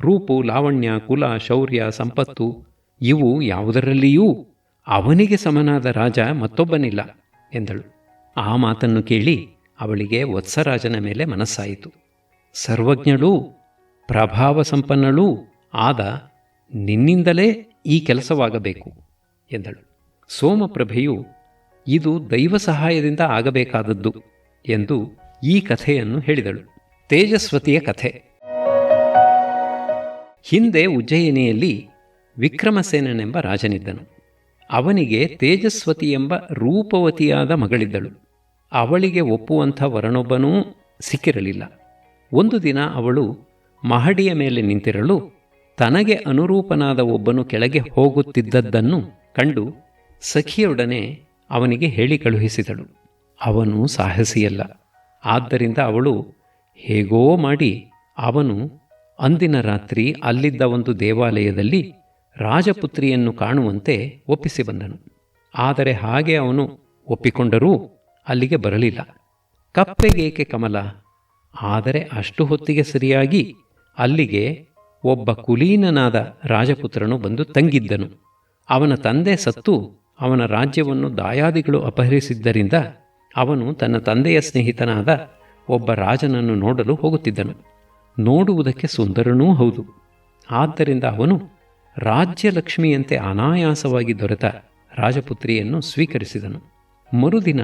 ರೂಪು, ಲಾವಣ್ಯ, ಕುಲ, ಶೌರ್ಯ, ಸಂಪತ್ತು ಇವು ಯಾವುದರಲ್ಲಿಯೂ ಅವನಿಗೆ ಸಮನಾದ ರಾಜ ಮತ್ತೊಬ್ಬನಿಲ್ಲ ಎಂದಳು. ಆ ಮಾತನ್ನು ಕೇಳಿ ಅವಳಿಗೆ ವತ್ಸರಾಜನ ಮೇಲೆ ಮನಸ್ಸಾಯಿತು. ಸರ್ವಜ್ಞಳೂ ಪ್ರಭಾವ ಸಂಪನ್ನಳೂ ಆದ ನಿನ್ನಿಂದಲೇ ಈ ಕೆಲಸವಾಗಬೇಕು ಎಂದಳು. ಸೋಮಪ್ರಭೆಯು, ಇದು ದೈವ ಸಹಾಯದಿಂದ ಆಗಬೇಕಾದದ್ದು ಎಂದು ಈ ಕಥೆಯನ್ನು ಹೇಳಿದಳು. ತೇಜಸ್ವತಿಯ ಕಥೆ. ಹಿಂದೆ ಉಜ್ಜಯಿನಿಯಲ್ಲಿ ವಿಕ್ರಮಸೇನನೆಂಬ ರಾಜನಿದ್ದನು. ಅವನಿಗೆ ತೇಜಸ್ವತಿ ಎಂಬ ರೂಪವತಿಯಾದ ಮಗಳಿದ್ದಳು. ಅವಳಿಗೆ ಒಪ್ಪುವಂಥ ವರನೊಬ್ಬನೂ ಸಿಕ್ಕಿರಲಿಲ್ಲ. ಒಂದು ದಿನ ಅವಳು ಮಹಡಿಯ ಮೇಲೆ ನಿಂತಿರಲು ತನಗೆ ಅನುರೂಪನಾದ ಒಬ್ಬನು ಕೆಳಗೆ ಹೋಗುತ್ತಿದ್ದದ್ದನ್ನು ಕಂಡು ಸಖಿಯೊಡನೆ ಅವನಿಗೆ ಹೇಳಿ ಕಳುಹಿಸಿದಳು. ಅವನು ಸಾಹಸಿಯಲ್ಲ. ಆದ್ದರಿಂದ ಅವಳು ಹೇಗೋ ಮಾಡಿ ಅವನು ಅಂದಿನ ರಾತ್ರಿ ಅಲ್ಲಿದ್ದ ಒಂದು ದೇವಾಲಯದಲ್ಲಿ ರಾಜಪುತ್ರಿಯನ್ನು ಕಾಣುವಂತೆ ಒಪ್ಪಿಸಿ ಬಂದನು. ಆದರೆ ಹಾಗೆ ಅವನು ಒಪ್ಪಿಕೊಂಡರೂ ಅಲ್ಲಿಗೆ ಬರಲಿಲ್ಲ. ಕಪ್ಪೆಗೇಕೆ ಕಮಲ? ಆದರೆ ಅಷ್ಟು ಹೊತ್ತಿಗೆ ಸರಿಯಾಗಿ ಅಲ್ಲಿಗೆ ಒಬ್ಬ ಕುಲೀನನಾದ ರಾಜಪುತ್ರನು ಬಂದು ತಂಗಿದ್ದನು. ಅವನ ತಂದೆ ಸತ್ತು, ಅವನ ರಾಜ್ಯವನ್ನು ದಾಯಾದಿಗಳು ಅಪಹರಿಸಿದ್ದರಿಂದ ಅವನು ತನ್ನ ತಂದೆಯ ಸ್ನೇಹಿತನಾದ ಒಬ್ಬ ರಾಜನನ್ನು ನೋಡಲು ಹೋಗುತ್ತಿದ್ದನು. ನೋಡುವುದಕ್ಕೆ ಸುಂದರನೂ ಹೌದು. ಆದ್ದರಿಂದ ಅವನು ರಾಜ್ಯಲಕ್ಷ್ಮಿಯಂತೆ ಅನಾಯಾಸವಾಗಿ ದೊರೆತ ರಾಜಪುತ್ರಿಯನ್ನು ಸ್ವೀಕರಿಸಿದನು. ಮರುದಿನ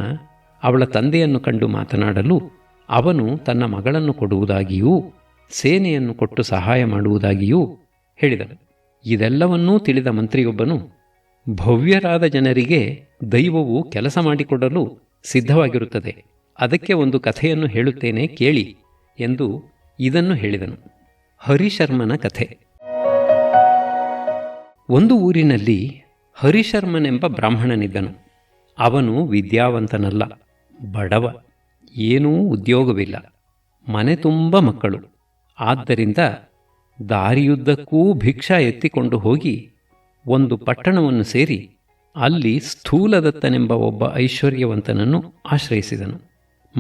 ಅವಳ ತಂದೆಯನ್ನು ಕಂಡು ಮಾತನಾಡಲು ಅವನು ತನ್ನ ಮಗಳನ್ನು ಕೊಡುವುದಾಗಿಯೂ ಸೇನೆಯನ್ನು ಕೊಟ್ಟು ಸಹಾಯ ಮಾಡುವುದಾಗಿಯೂ ಹೇಳಿದನು. ಇದೆಲ್ಲವನ್ನೂ ತಿಳಿದ ಮಂತ್ರಿಯೊಬ್ಬನು, ಭವ್ಯರಾದ ಜನರಿಗೆ ದೈವವು ಕೆಲಸ ಮಾಡಿಕೊಡಲು ಸಿದ್ಧವಾಗಿರುತ್ತದೆ, ಅದಕ್ಕೆ ಒಂದು ಕಥೆಯನ್ನು ಹೇಳುತ್ತೇನೆ ಕೇಳಿ ಎಂದು ಇದನ್ನು ಹೇಳಿದನು. ಹರಿಶರ್ಮನ ಕಥೆ. ಒಂದು ಊರಿನಲ್ಲಿ ಹರಿಶರ್ಮನೆಂಬ ಬ್ರಾಹ್ಮಣನಿದ್ದನು. ಅವನು ವಿದ್ಯಾವಂತನಲ್ಲ. ಬಡವ, ಏನೂ ಉದ್ಯೋಗವಿಲ್ಲ. ಮನೆ ತುಂಬ ಮಕ್ಕಳು. ಆದ್ದರಿಂದ ದಾರಿಯುದ್ದಕ್ಕೂ ಭಿಕ್ಷಾ ಎತ್ತಿಕೊಂಡು ಹೋಗಿ ಒಂದು ಪಟ್ಟಣವನ್ನು ಸೇರಿ ಅಲ್ಲಿ ಸ್ಥೂಲದತ್ತನೆಂಬ ಒಬ್ಬ ಐಶ್ವರ್ಯವಂತನನ್ನು ಆಶ್ರಯಿಸಿದನು.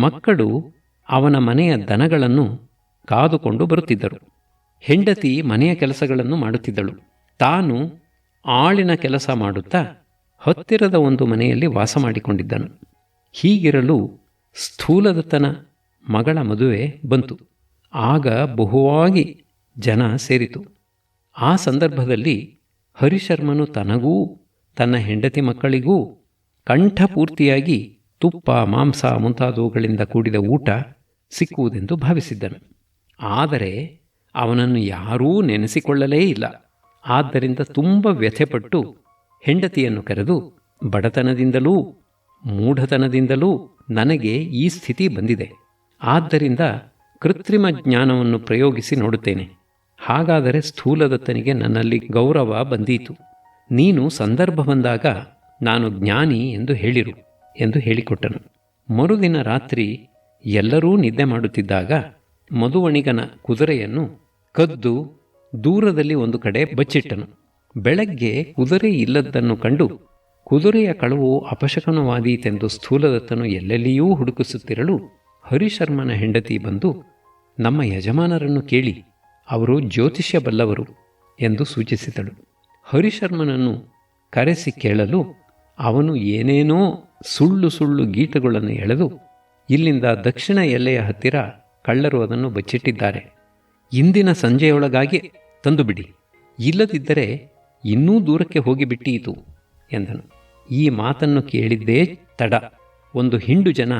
ಮಕ್ಕಳು ಅವನ ಮನೆಯ ದನಗಳನ್ನು ಕಾದುಕೊಂಡು ಬರುತ್ತಿದ್ದರು. ಹೆಂಡತಿ ಮನೆಯ ಕೆಲಸಗಳನ್ನು ಮಾಡುತ್ತಿದ್ದಳು. ತಾನು ಆಳಿನ ಕೆಲಸ ಮಾಡುತ್ತಾ ಹತ್ತಿರದ ಒಂದು ಮನೆಯಲ್ಲಿ ವಾಸ ಮಾಡಿಕೊಂಡಿದ್ದನು. ಹೀಗಿರಲು ಸ್ಥೂಲದತ್ತನ ಮಗಳ ಮದುವೆ ಬಂತು. ಆಗ ಬಹುವಾಗಿ ಜನ ಸೇರಿತು. ಆ ಸಂದರ್ಭದಲ್ಲಿ ಹರಿಶರ್ಮನು ತನಗೂ ತನ್ನ ಹೆಂಡತಿ ಮಕ್ಕಳಿಗೂ ಕಂಠಪೂರ್ತಿಯಾಗಿ ತುಪ್ಪ, ಮಾಂಸ ಮುಂತಾದವುಗಳಿಂದ ಕೂಡಿದ ಊಟ ಸಿಕ್ಕುವುದೆಂದು ಭಾವಿಸಿದ್ದನು. ಆದರೆ ಅವನನ್ನು ಯಾರೂ ನೆನೆಸಿಕೊಳ್ಳಲೇ ಇಲ್ಲ. ಆದ್ದರಿಂದ ತುಂಬ ವ್ಯಥೆಪಟ್ಟು ಹೆಂಡತಿಯನ್ನು ಕರೆದು ಬಡತನದಿಂದಲೂ ಮೂಢತನದಿಂದಲೂ ನನಗೆ ಈ ಸ್ಥಿತಿ ಬಂದಿದೆ. ಆದ್ದರಿಂದ ಕೃತ್ರಿಮ ಜ್ಞಾನವನ್ನು ಪ್ರಯೋಗಿಸಿ ನೋಡುತ್ತೇನೆ. ಹಾಗಾದರೆ ಸ್ಥೂಲದತ್ತನಿಗೆ ನನ್ನಲ್ಲಿ ಗೌರವ ಬಂದೀತು. ನೀನು ಸಂದರ್ಭ ಬಂದಾಗ ನಾನು ಜ್ಞಾನಿ ಎಂದು ಹೇಳಿರು ಎಂದು ಹೇಳಿಕೊಟ್ಟನು. ಮರುದಿನ ರಾತ್ರಿ ಎಲ್ಲರೂ ನಿದ್ದೆ ಮಾಡುತ್ತಿದ್ದಾಗ ಮಧುವಣಿಗನ ಕುದುರೆಯನ್ನು ಕದ್ದು ದೂರದಲ್ಲಿ ಒಂದು ಕಡೆ ಬಚ್ಚಿಟ್ಟನು. ಬೆಳಗ್ಗೆ ಕುದುರೆ ಇಲ್ಲದ್ದನ್ನು ಕಂಡು ಕುದುರೆಯ ಕಳವು ಅಪಶಕನವಾದೀತೆಂದು ಸ್ಥೂಲದತ್ತನು ಎಲ್ಲೆಲ್ಲಿಯೂ ಹುಡುಕಿಸುತ್ತಿರಲು ಹರಿಶರ್ಮನ ಹೆಂಡತಿ ಬಂದು, ನಮ್ಮ ಯಜಮಾನರನ್ನು ಕೇಳಿ, ಅವರು ಜ್ಯೋತಿಷ್ಯ ಬಲ್ಲವರು ಎಂದು ಸೂಚಿಸಿದಳು. ಹರಿಶರ್ಮನನ್ನು ಕರೆಸಿ ಕೇಳಲು ಅವನು ಏನೇನೋ ಸುಳ್ಳು ಸುಳ್ಳು ಗೀತಗಳನ್ನು ಎಳೆದು, ಇಲ್ಲಿಂದ ದಕ್ಷಿಣ ಎಲ್ಲೆಯ ಹತ್ತಿರ ಕಳ್ಳರು ಅದನ್ನು ಬಚ್ಚಿಟ್ಟಿದ್ದಾರೆ. ಇಂದಿನ ಸಂಜೆಯೊಳಗಾಗಿ ತಂದುಬಿಡಿ. ಇಲ್ಲದಿದ್ದರೆ ಇನ್ನೂ ದೂರಕ್ಕೆ ಹೋಗಿಬಿಟ್ಟೀತು ಎಂದನು. ಈ ಮಾತನ್ನು ಕೇಳಿದ್ದೇ ತಡ. ಒಂದು ಹಿಂಡು ಜನ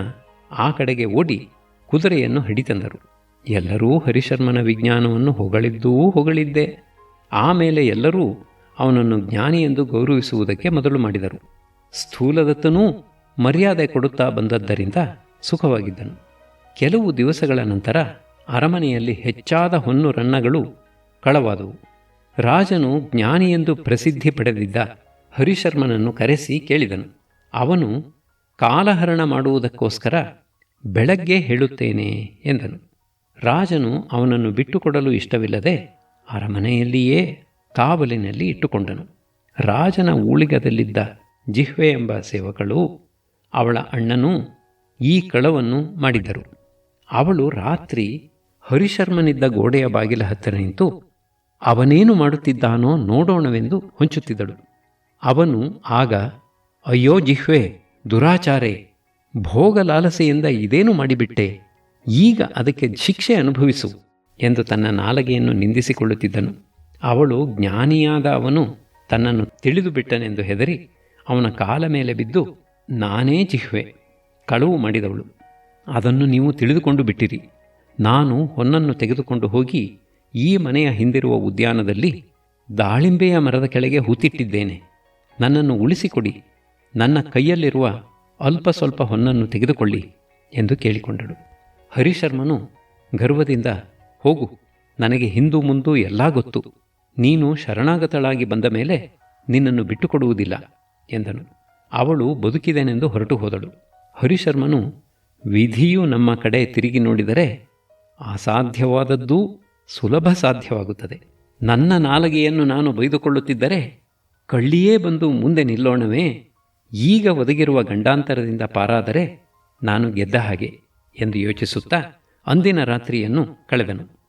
ಆ ಕಡೆಗೆ ಓಡಿ ಕುದುರೆಯನ್ನು ಹಿಡಿತಂದರು. ಎಲ್ಲರೂ ಹರಿಶರ್ಮನ ವಿಜ್ಞಾನವನ್ನು ಹೊಗಳಿದ್ದೂ ಹೊಗಳಿದ್ದೆ. ಆಮೇಲೆ ಎಲ್ಲರೂ ಅವನನ್ನು ಜ್ಞಾನಿ ಎಂದು ಗೌರವಿಸುವುದಕ್ಕೆ ಮೊದಲು ಮಾಡಿದರು. ಸ್ಥೂಲದತ್ತನೂ ಮರ್ಯಾದೆ ಕೊಡುತ್ತಾ ಬಂದದ್ದರಿಂದ ಸುಖವಾಗಿದ್ದನು. ಕೆಲವು ದಿವಸಗಳ ನಂತರ ಅರಮನೆಯಲ್ಲಿ ಹೆಚ್ಚಾದ ಹೊನ್ನು ರನ್ನಗಳು ಕಳವಾದವು. ರಾಜನು ಜ್ಞಾನಿಯೆಂದು ಪ್ರಸಿದ್ಧಿ ಪಡೆದಿದ್ದ ಹರಿಶರ್ಮನನ್ನು ಕರೆಸಿ ಕೇಳಿದನು. ಅವನು, ಕಾಲಹರಣ ಮಾಡುವುದಕ್ಕೋಸ್ಕರ ಬೆಳಗ್ಗೆ ಹೇಳುತ್ತೇನೆ ಎಂದನು. ರಾಜನು ಅವನನ್ನು ಬಿಟ್ಟುಕೊಡಲು ಇಷ್ಟವಿಲ್ಲದೆ ಅರಮನೆಯಲ್ಲಿಯೇ ಕಾವಲಿನಲ್ಲಿ ಇಟ್ಟುಕೊಂಡನು. ರಾಜನ ಊಳಿಗದಲ್ಲಿದ್ದ ಜಿಹ್ವೆ ಎಂಬ ಸೇವಕಳು ಅವಳ ಅಣ್ಣನೂ ಈ ಕಳವನ್ನು ಮಾಡಿದರು. ಅವಳು ರಾತ್ರಿ ಹರಿಶರ್ಮನಿದ್ದ ಗೋಡೆಯ ಬಾಗಿಲ ಹತ್ತಿರ ನಿಂತು, ಅವನೇನು ಮಾಡುತ್ತಿದ್ದಾನೋ ನೋಡೋಣವೆಂದು ಹೊಂಚುತ್ತಿದ್ದಳು. ಅವನು ಆಗ, ಅಯ್ಯೋ ಜಿಹ್ವೆ, ದುರಾಚಾರೆ, ಭೋಗಲಾಲಸೆಯಿಂದ ಇದೇನು ಮಾಡಿಬಿಟ್ಟೆ? ಈಗ ಅದಕ್ಕೆ ಶಿಕ್ಷೆ ಅನುಭವಿಸು, ಎಂದು ತನ್ನ ನಾಲಗೆಯನ್ನು ನಿಂದಿಸಿಕೊಳ್ಳುತ್ತಿದ್ದನು. ಅವಳು ಜ್ಞಾನಿಯಾದ ಅವನು ತನ್ನನ್ನು ತಿಳಿದು ಬಿಟ್ಟನೆಂದು ಹೆದರಿ ಅವನ ಕಾಲ ಮೇಲೆ ಬಿದ್ದು, ನಾನೇ ಜಿಹ್ವೆ, ಕಳುವು ಮಾಡಿದವಳು, ಅದನ್ನು ನೀವು ತಿಳಿದುಕೊಂಡು ಬಿಟ್ಟಿರಿ. ನಾನು ಹೊನ್ನನ್ನು ತೆಗೆದುಕೊಂಡು ಹೋಗಿ ಈ ಮನೆಯ ಹಿಂದಿರುವ ಉದ್ಯಾನದಲ್ಲಿ ದಾಳಿಂಬೆಯ ಮರದ ಕೆಳಗೆ ಹೂತಿಟ್ಟಿದ್ದೇನೆ. ನನ್ನನ್ನು ಉಳಿಸಿಕೊಡಿ. ನನ್ನ ಕೈಯಲ್ಲಿರುವ ಅಲ್ಪ ಸ್ವಲ್ಪ ಹೊನ್ನನ್ನು ತೆಗೆದುಕೊಳ್ಳಿ ಎಂದು ಕೇಳಿಕೊಂಡಳು. ಹರಿಶರ್ಮನು ಗರ್ವದಿಂದ, ಹೋಗು, ನನಗೆ ಹಿಂದೂ ಮುಂದೂ ಎಲ್ಲ ಗೊತ್ತು. ನೀನು ಶರಣಾಗತಳಾಗಿ ಬಂದ ಮೇಲೆ ನಿನ್ನನ್ನು ಬಿಟ್ಟುಕೊಡುವುದಿಲ್ಲ ಎಂದನು. ಅವಳು ಬದುಕಿದೆನೆಂದು ಹೊರಟು ಹೋದಳು. ಹರಿಶರ್ಮನು ವಿಧಿಯು ನಮ್ಮ ಕಡೆ ತಿರುಗಿ ನೋಡಿದರೆ ಅಸಾಧ್ಯವಾದದ್ದೂ ಸುಲಭ ಸಾಧ್ಯವಾಗುತ್ತದೆ. ನನ್ನ ನಾಲಗೆಯನ್ನು ನಾನು ಬೈದುಕೊಳ್ಳುತ್ತಿದ್ದರೆ ಕಳ್ಳಿಯೇ ಬಂದು ಮುಂದೆ ನಿಲ್ಲೋಣವೇ? ಈಗ ಒದಗಿರುವ ಗಂಡಾಂತರದಿಂದ ಪಾರಾದರೆ ನಾನು ಗೆದ್ದ ಹಾಗೆ ಎಂದು ಯೋಚಿಸುತ್ತಾ ಅಂದಿನ ರಾತ್ರಿಯನ್ನು ಕಳೆದನು.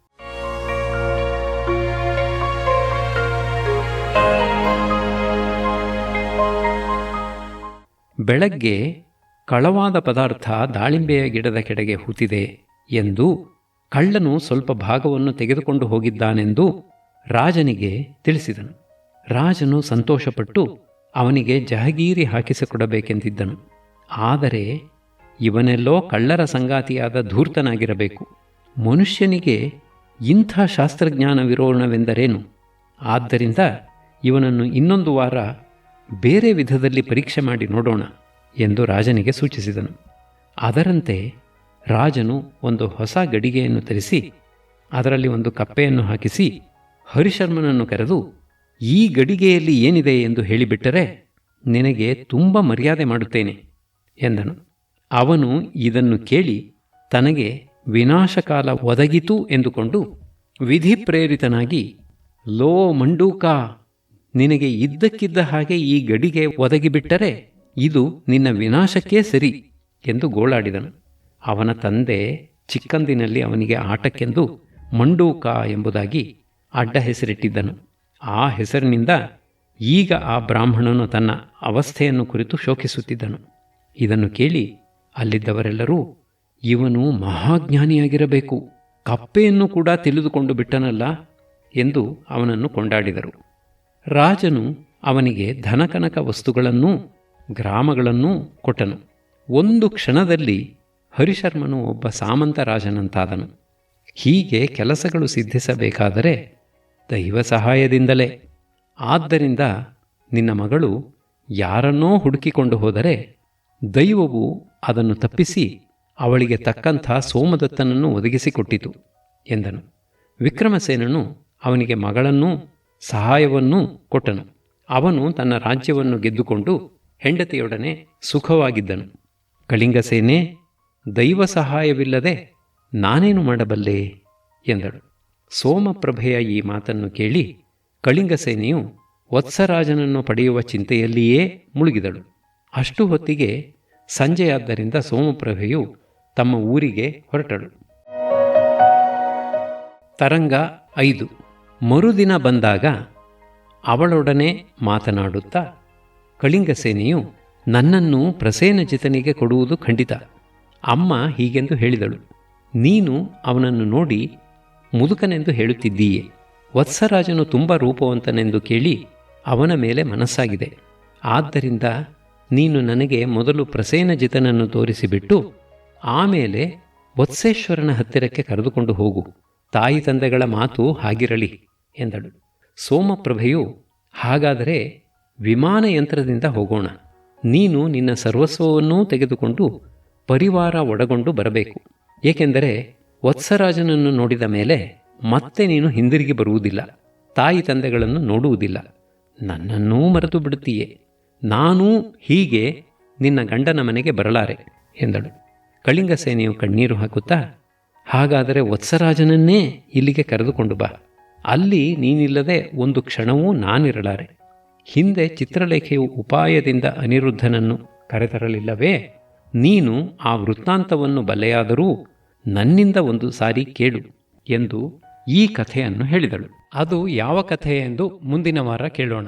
ಬೆಳಗ್ಗೆ ಕಳವಾದ ಪದಾರ್ಥ ದಾಳಿಂಬೆಯ ಗಿಡದ ಕೆಡೆಗೆ ಹೂತಿದೆ ಎಂದು ಕಳ್ಳನು ಸ್ವಲ್ಪ ಭಾಗವನ್ನು ತೆಗೆದುಕೊಂಡು ಹೋಗಿದ್ದಾನೆಂದು ರಾಜನಿಗೆ ತಿಳಿಸಿದನು. ರಾಜನು ಸಂತೋಷಪಟ್ಟು ಅವನಿಗೆ ಜಹಗೀರಿ ಹಾಕಿಸಿಕೊಡಬೇಕೆಂದಿದ್ದನು. ಆದರೆ ಇವನೆಲ್ಲೋ ಕಳ್ಳರ ಸಂಗಾತಿಯಾದ ಧೂರ್ತನಾಗಿರಬೇಕು. ಮನುಷ್ಯನಿಗೆ ಇಂಥ ಶಾಸ್ತ್ರಜ್ಞಾನವಿರೋಣವೆಂದರೇನು ಆದ್ದರಿಂದ ಇವನನ್ನು ಇನ್ನೊಂದು ವಾರ ಬೇರೆ ವಿಧದಲ್ಲಿ ಪರೀಕ್ಷೆ ಮಾಡಿ ನೋಡೋಣ ಎಂದು ರಾಜನಿಗೆ ಸೂಚಿಸಿದನು. ಅದರಂತೆ ರಾಜನು ಒಂದು ಹೊಸ ಗಡಿಗೆಯನ್ನು ತರಿಸಿ, ಅದರಲ್ಲಿ ಒಂದು ಕಪ್ಪೆಯನ್ನು ಹಾಕಿಸಿ ಹರಿಶರ್ಮನನ್ನು ಕರೆದು ಈ ಗಡಿಗೆಯಲ್ಲಿ ಏನಿದೆ ಎಂದು ಹೇಳಿಬಿಟ್ಟರೆ ನಿನಗೆ ತುಂಬ ಮರ್ಯಾದೆ ಮಾಡುತ್ತೇನೆ ಎಂದನು. ಅವನು ಇದನ್ನು ಕೇಳಿ ತನಗೆ ವಿನಾಶಕಾಲ ಒದಗಿತು ಎಂದುಕೊಂಡು ವಿಧಿ ಪ್ರೇರಿತನಾಗಿ ಲೋ ಮಂಡೂಕ, ನಿನಗೆ ಇದ್ದಕ್ಕಿದ್ದ ಹಾಗೆ ಈ ಗಡಿಗೆ ಒದಗಿಬಿಟ್ಟರೆ ಇದು ನಿನ್ನ ವಿನಾಶಕ್ಕೇ ಸರಿ ಎಂದು ಗೋಳಾಡಿದನು. ಅವನ ತಂದೆ ಚಿಕ್ಕಂದಿನಲ್ಲಿ ಅವನಿಗೆ ಆಟಕ್ಕೆಂದು ಮಂಡೂಕ ಎಂಬುದಾಗಿ ಅಡ್ಡ ಹೆಸರಿಟ್ಟಿದ್ದನು. ಆ ಹೆಸರಿನಿಂದ ಈಗ ಆ ಬ್ರಾಹ್ಮಣನು ತನ್ನ ಅವಸ್ಥೆಯನ್ನು ಕುರಿತು ಶೋಕಿಸುತ್ತಿದ್ದನು. ಇದನ್ನು ಕೇಳಿ ಅಲ್ಲಿದ್ದವರೆಲ್ಲರೂ, ಇವನು ಮಹಾಜ್ಞಾನಿಯಾಗಿರಬೇಕು, ಕಪ್ಪೆಯನ್ನು ಕೂಡ ತಿಳಿದುಕೊಂಡು ಬಿಟ್ಟನಲ್ಲ ಎಂದು ಅವನನ್ನು ಕೊಂಡಾಡಿದರು. ರಾಜನು ಅವನಿಗೆ ಧನಕನಕ ವಸ್ತುಗಳನ್ನೂ ಗ್ರಾಮಗಳನ್ನೂ ಕೊಟ್ಟನು. ಒಂದು ಕ್ಷಣದಲ್ಲಿ ಹರಿಶರ್ಮನು ಒಬ್ಬ ಸಾಮಂತ ರಾಜನಂತಾದನು. ಹೀಗೆ ಕೆಲಸಗಳು ಸಿದ್ಧಿಸಬೇಕಾದರೆ ದೈವ ಸಹಾಯದಿಂದಲೇ ಆದ್ದರಿಂದ ನಿನ್ನ ಮಗಳು ಯಾರನ್ನೋ ಹುಡುಕಿಕೊಂಡು ಹೋದರೆ ದೈವವು ಅದನ್ನು ತಪ್ಪಿಸಿ ಅವಳಿಗೆ ತಕ್ಕಂಥ ಸೋಮದತ್ತನನ್ನು ಒದಗಿಸಿಕೊಟ್ಟಿತು ಎಂದನು. ವಿಕ್ರಮಸೇನನು ಅವನಿಗೆ ಮಗಳನ್ನೂ ಸಹಾಯವನ್ನೂ ಕೊಟ್ಟನು. ಅವನು ತನ್ನ ರಾಜ್ಯವನ್ನು ಗೆದ್ದುಕೊಂಡು ಹೆಂಡತಿಯೊಡನೆ ಸುಖವಾಗಿದ್ದನು. ಕಳಿಂಗಸೇನೆ ದೈವ ಸಹಾಯವಿಲ್ಲದೆ ನಾನೇನು ಮಾಡಬಲ್ಲೆ ಎಂದಳು. ಸೋಮಪ್ರಭೆಯ ಈ ಮಾತನ್ನು ಕೇಳಿ ಕಳಿಂಗ ಸೇನೆಯು ವತ್ಸರಾಜನನ್ನು ಪಡೆಯುವ ಚಿಂತೆಯಲ್ಲಿಯೇ ಮುಳುಗಿದಳು. ಅಷ್ಟು ಹೊತ್ತಿಗೆ ಸಂಜೆಯಾದ್ದರಿಂದ ಸೋಮಪ್ರಭೆಯು ತಮ್ಮ ಊರಿಗೆ ಹೊರಟಳು. ತರಂಗ ಐದು. ಮರುದಿನ ಬಂದಾಗ ಅವಳೊಡನೆ ಮಾತನಾಡುತ್ತಾ ಕಳಿಂಗ ಸೇನೆಯು ನನ್ನನ್ನು ಪ್ರಸೇನಜಿತನಿಗೆ ಕೊಡುವುದು ಖಂಡಿತ. ಅಮ್ಮ ಹೀಗೆಂದು ಹೇಳಿದಳು. ನೀನು ಅವನನ್ನು ನೋಡಿ ಮುದುಕನೆಂದು ಹೇಳುತ್ತಿದ್ದೀಯೆ. ವತ್ಸರಾಜನು ತುಂಬ ರೂಪವಂತನೆಂದು ಕೇಳಿ ಅವನ ಮೇಲೆ ಮನಸ್ಸಾಗಿದೆ. ಆದ್ದರಿಂದ ನೀನು ನನಗೆ ಮೊದಲು ಪ್ರಸೇನಜಿತನನ್ನು ತೋರಿಸಿಬಿಟ್ಟು ಆಮೇಲೆ ವತ್ಸೇಶ್ವರನ ಹತ್ತಿರಕ್ಕೆ ಕರೆದುಕೊಂಡು ಹೋಗು. ತಾಯಿ ತಂದೆಗಳ ಮಾತು ಹಾಗಿರಲಿ ಎಂದಳು. ಸೋಮಪ್ರಭೆಯು ಹಾಗಾದರೆ ವಿಮಾನ ಯಂತ್ರದಿಂದ ಹೋಗೋಣ. ನೀನು ನಿನ್ನ ಸರ್ವಸ್ವವನ್ನೂ ತೆಗೆದುಕೊಂಡು ಪರಿವಾರ ಒಡಗೊಂಡು ಬರಬೇಕು. ಏಕೆಂದರೆ ವತ್ಸರಾಜನನ್ನು ನೋಡಿದ ಮೇಲೆ ಮತ್ತೆ ನೀನು ಹಿಂದಿರುಗಿ ಬರುವುದಿಲ್ಲ. ತಾಯಿ ತಂದೆಗಳನ್ನು ನೋಡುವುದಿಲ್ಲ. ನನ್ನನ್ನೂ ಮರೆತು ಬಿಡುತ್ತೀಯೇ. ನಾನೂ ಹೀಗೆ ನಿನ್ನ ಗಂಡನ ಮನೆಗೆ ಬರಲಾರೆ ಎಂದಳು. ಕಳಿಂಗ ಸೇನೆಯು ಕಣ್ಣೀರು ಹಾಕುತ್ತಾ, ಹಾಗಾದರೆ ವತ್ಸರಾಜನನ್ನೇ ಇಲ್ಲಿಗೆ ಕರೆದುಕೊಂಡು ಬಾ. ಅಲ್ಲಿ ನೀನಿಲ್ಲದೆ ಒಂದು ಕ್ಷಣವೂ ನಾನಿರಲಾರೆ. ಹಿಂದೆ ಚಿತ್ರಲೇಖೆಯು ಉಪಾಯದಿಂದ ಅನಿರುದ್ಧನನ್ನು ಕರೆತರಲಿಲ್ಲವೇ, ನೀನು ಆ ವೃತ್ತಾಂತವನ್ನು ಬಲ್ಲೆಯಾದರೂ ನನ್ನಿಂದ ಒಂದು ಸಾರಿ ಕೇಳು ಎಂದು ಈ ಕಥೆಯನ್ನು ಹೇಳಿದಳು. ಅದು ಯಾವ ಕಥೆ ಎಂದು ಮುಂದಿನ ವಾರ ಕೇಳೋಣ.